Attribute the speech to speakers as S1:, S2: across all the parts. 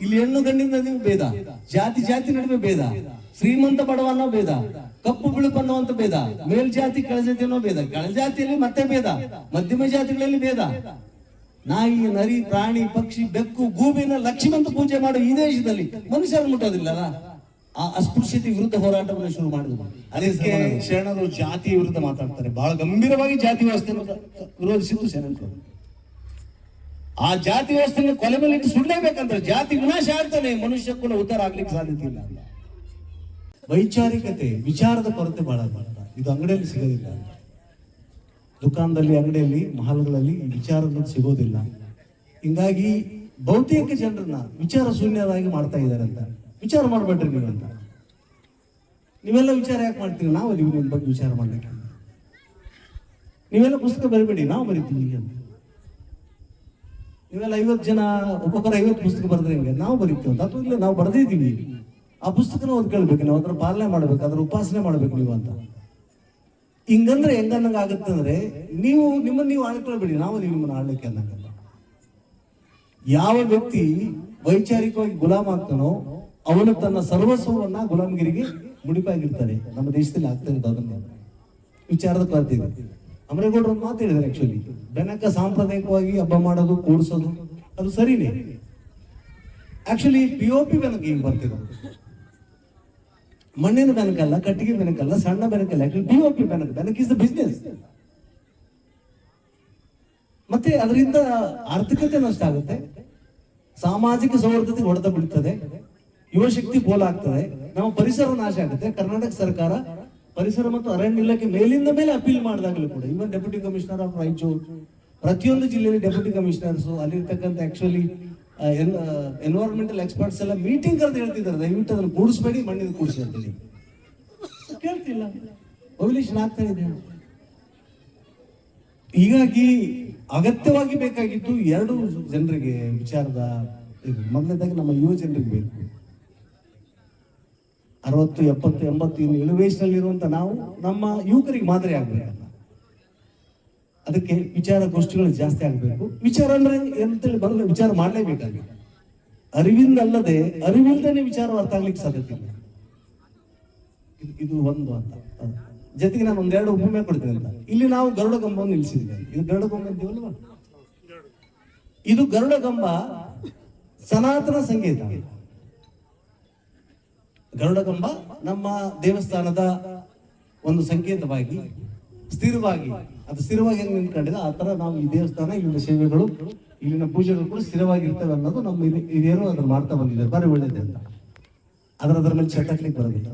S1: ಇಲ್ಲಿ ಹೆಣ್ಣು ಗಂಡಿನ ನಡುವೆ ಭೇದ. ಜಾತಿ ಜಾತಿ ನಡುವೆ ಭೇದ. ಶ್ರೀಮಂತ ಬಡವ ಅನ್ನೋ ಭೇದ. ಕಪ್ಪು ಬಿಳುಪು ಅನ್ನುವಂತ ಭೇದ. ಮೇಲ್ಜಾತಿ ಕೆಳಜಾತಿ ಅನ್ನೋ ಭೇದ. ಕೆಳಜಾತಿಯಲ್ಲಿ ಮತ್ತೆ ಭೇದ. ಮಧ್ಯಮ ಜಾತಿಗಳಲ್ಲಿ ಭೇದ. ನಾಯಿ ನರಿ ಪ್ರಾಣಿ ಪಕ್ಷಿ ಬೆಕ್ಕು ಗೂಬಿನ ಲಕ್ಷ್ಮಂತ ಪೂಜೆ ಮಾಡೋ ಈ ದೇಶದಲ್ಲಿ ಮನುಷ್ಯರು ಮುಟ್ಟೋದಿಲ್ಲಲ್ಲ? ಆ ಅಸ್ಪೃಶ್ಯತೆ ವಿರುದ್ಧ ಹೋರಾಟವನ್ನು ಶುರು ಮಾಡಿದ್ರು.
S2: ಅದಕ್ಕೆ ಶರಣರು ಜಾತಿ ವಿರುದ್ಧ ಮಾತಾಡ್ತಾರೆ. ಬಹಳ ಗಂಭೀರವಾಗಿ ಜಾತಿ ವ್ಯವಸ್ಥೆ ವಿರೋಧಿಸಿದ್ದು ಶರಣರು. ಆ ಜಾತಿ ವ್ಯವಸ್ಥೆಯನ್ನು ಕೊಲೆ ಮೇಲೆ ಇಟ್ಟು ಸುಳ್ಳಲೇಬೇಕಂದ್ರೆ ಜಾತಿ ವಿನಾಶ ಆಗ್ತಾನೆ ಮನುಷ್ಯ ಕೂಡ ಉದ್ಧಾರ ಆಗ್ಲಿಕ್ಕೆ ಸಾಧ್ಯತೆ ಇಲ್ಲ ವೈಚಾರಿಕತೆ, ವಿಚಾರದ ಕೊರತೆ ಬಹಳ ಇದು ಅಂಗಡಿಯಲ್ಲಿ ಸಿಗೋದಿಲ್ಲ ದುಕಾನದಲ್ಲಿ, ಅಂಗಡಿಯಲ್ಲಿ, ಮಹಲ್ಗಳಲ್ಲಿ ವಿಚಾರ ಸಿಗೋದಿಲ್ಲ. ಹಿಂಗಾಗಿ ಬಹುತೇಕ ಜನರನ್ನ ವಿಚಾರ ಶೂನ್ಯರಾಗಿ ಮಾಡ್ತಾ ಇದ್ದಾರೆ ಅಂತ. ವಿಚಾರ ಮಾಡ್ಬೇಡ್ರಿ ನೀವು ಅಂತ. ನೀವೆಲ್ಲ ವಿಚಾರ ಯಾಕೆ ಮಾಡ್ತೀರಿ? ನಾವು ನಿಮ್ಮ ಬಗ್ಗೆ ವಿಚಾರ ಮಾಡ್ಲಿಕ್ಕೆ. ನೀವೆಲ್ಲ ಪುಸ್ತಕ ಬರಿಬೇಡಿ, ನಾವು ಬರಿತೀವಿ ಅಂತ. ನೀವೆಲ್ಲ ಐವತ್ತು ಜನ, ಒಬ್ಬೊಬ್ಬರ ಐವತ್ತು ಪುಸ್ತಕ ಬರೆದ್ರೆ ಹಿಂಗೆ? ನಾವು ಬರೀತೀವಿ ಅಂತ. ಇಲ್ಲ, ನಾವು ಬರೆದಿದ್ದೀವಿ ಆ ಪುಸ್ತಕನ ಓದ್ಕೊಳ್ಬೇಕು ನಾವು ಅದ್ರ ಪಾಲನೆ ಮಾಡ್ಬೇಕು, ಅದ್ರ ಉಪಾಸನೆ ಮಾಡ್ಬೇಕು ನೀವು ಅಂತ. ಹಿಂಗಂದ್ರೆ ಹೆಂಗನ್ನಂಗ ಆಗುತ್ತೆ ಅಂದ್ರೆ, ನೀವು ನಿಮ್ಮನ್ನ ನೀವು ಆಳ್ಕೊಳ್ಬೇಡಿ ನಾವು ನೀವು ನಿಮ್ಮನ್ನ ಆಳ್ಲಿಕ್ಕೆ ಅನ್ನಂಗಲ್ಲ ಯಾವ ವ್ಯಕ್ತಿ ವೈಚಾರಿಕವಾಗಿ ಗುಲಾಮ್ ಆಗ್ತಾನೋ, ಅವನು ತನ್ನ ಸರ್ವಸ್ವವನ್ನ ಗುಲಾಮಗಿರಿಗೆ ಮುಡಿಪಾಗಿರ್ತಾನೆ ನಮ್ಮ ದೇಶದಲ್ಲಿ ಆಗ್ತಾ ಇರೋದು ಅದನ್ನ. ವಿಚಾರದ ಕೊರತೆ ಇದೆ. ಅಮರೇಗೌಡರು ಮಾತು ಹೇಳಿದ್ದಾರೆ ಆಕ್ಚುಲಿ ಬೆನಕ ಸಾಂಪ್ರದಾಯಿಕವಾಗಿ ಹಬ್ಬ ಮಾಡೋದು, ಕೂಡಿಸೋದು, ಅದು ಸರಿನೇ. Actually P O P Benaka ಮಣ್ಣಿನ ಬೆನಕಲ್ಲ ಕಟ್ಟಿಗೆ ಬೆನಕಲ್ಲ ಸಣ್ಣ ಬೆನಕಲ್ಲ actually P O P Benaka, Benak is the business ಮತ್ತೆ ಅದರಿಂದ ಆರ್ಥಿಕತೆ ನಷ್ಟ ಆಗುತ್ತೆ. ಸಾಮಾಜಿಕ ಸೌಹಾರ್ದತೆ ಹೊಡೆತ ಬಿಡ್ತದೆ ಯುವಶಕ್ತಿ ಪೋಲಾಗ್ತದೆ ನಮ್ಮ ಪರಿಸರ ನಾಶ ಆಗುತ್ತೆ. ಕರ್ನಾಟಕ ಸರ್ಕಾರ ಪರಿಸರ ಮತ್ತು ಅರಣ್ಯ ಇಲಾಖೆ ಮೇಲಿಂದ ಮೇಲೆ ಅಪೀಲ್ ಮಾಡಿದಾಗಲೂ ಕೂಡ even deputy commissioner of Raichur ಪ್ರತಿಯೊಂದು ಜಿಲ್ಲೆಯಲ್ಲಿ ಡೆಪ್ಯೂಟಿ ಕಮಿಷನರ್ಸ್ ಅಲ್ಲಿರ್ತಕ್ಕಂಥ ಆಕ್ಚುಲಿ ಎನ್ವೈರನ್ಮೆಂಟಲ್ ಎಕ್ಸ್ಪರ್ಟ್ಸ್ ಎಲ್ಲ ಮೀಟಿಂಗ್ ಕರೆದು ಹೇಳ್ತಿದ್ದಾರೆ. ದಯವಿಟ್ಟು ಅದನ್ನು ಕೂಡಿಸ್ಬೇಡಿ ಮಣ್ಣಿನ ಕೂಡಿಸಿ ಅಂತೇಳಿ. ಕೇಳ್ತಿಲ್ಲ. ಪಬ್ಲಿಷನ್ ಆಗ್ತಾ ಇದೆ. ಹೀಗಾಗಿ ಅಗತ್ಯವಾಗಿ ಬೇಕಾಗಿತ್ತು ಎರಡು ಜನರಿಗೆ ವಿಚಾರದ ಮೊದಲನೇದಾಗಿ ನಮ್ಮ ಯುವ ಜನರಿಗೆ ಬೇಕು. ಅರವತ್ತು, ಎಪ್ಪತ್ತು ಎಂಬತ್ತು ಇನ್ನು ಇಳು ವಯಸ್ಸಿನಲ್ಲಿರುವಂತ ನಾವು ನಮ್ಮ ಯುವಕರಿಗೆ ಮಾದರಿ ಆಗಬೇಕಲ್ಲ. ಅದಕ್ಕೆ ವಿಚಾರ ಗೋಷ್ಠಿಗಳು ಜಾಸ್ತಿ ಆಗಬೇಕು. ವಿಚಾರ ಅಂದ್ರೆ ಎಂತೇಳಿ ಬಂದ್ರೆ ವಿಚಾರ ಮಾಡಲೇಬೇಕಾಗಿ ಅರಿವಿಂದಲ್ಲದೆ ಅರಿವಿಲ್ದೇನೆ ವಿಚಾರ ಅರ್ಥ ಆಗ್ಲಿಕ್ಕೆ ಸಾಧ್ಯತೆ ಇಲ್ಲ. ಇದು- ಒಂದು ಅಂತ. ಜೊತೆಗೆ ನಾನು ಒಂದೆರಡು ಭೂಮಿ ಕೊಡ್ತೇನೆ ಅಂತ. ಇಲ್ಲಿ ನಾವು ಗರುಡ ಕಂಬವನ್ನು ನಿಲ್ಲಿಸಿದ್ದೇವೆ. ಇದು ಗರುಡ ಕಂಬ ಇದು ಗರುಡ ಗಂಬ ಸನಾತನ ಸಂಗೀತ. ಗರುಡ ಗಂಬ ನಮ್ಮ ದೇವಸ್ಥಾನದ ಒಂದು ಸಂಕೇತವಾಗಿ, ಸ್ಥಿರವಾಗಿ, ಅದು ಸ್ಥಿರವಾಗಿ ಹೆಂಗೆ ನಿಂತ್ಕೊಂಡಿದೆ, ಆ ಥರ ನಾವು ಈ ದೇವಸ್ಥಾನ, ಇಲ್ಲಿನ ಸೇವೆಗಳು, ಇಲ್ಲಿನ ಪೂಜೆಗಳು ಕೂಡ ಸ್ಥಿರವಾಗಿರ್ತವೆ ಅನ್ನೋದು ನಮ್ಮ ಇದೇನು ಅದನ್ನು ಮಾಡ್ತಾ ಬಂದಿದ್ದಾರೆ. ಬಾರಿ ಒಳ್ಳೇದೆ ಅಂತ. ಅದರ ಅದರ ಮೇಲೆ ಚಟಕ್ಲಿಕ್ಕೆ ಬರೋದಿಲ್ಲ.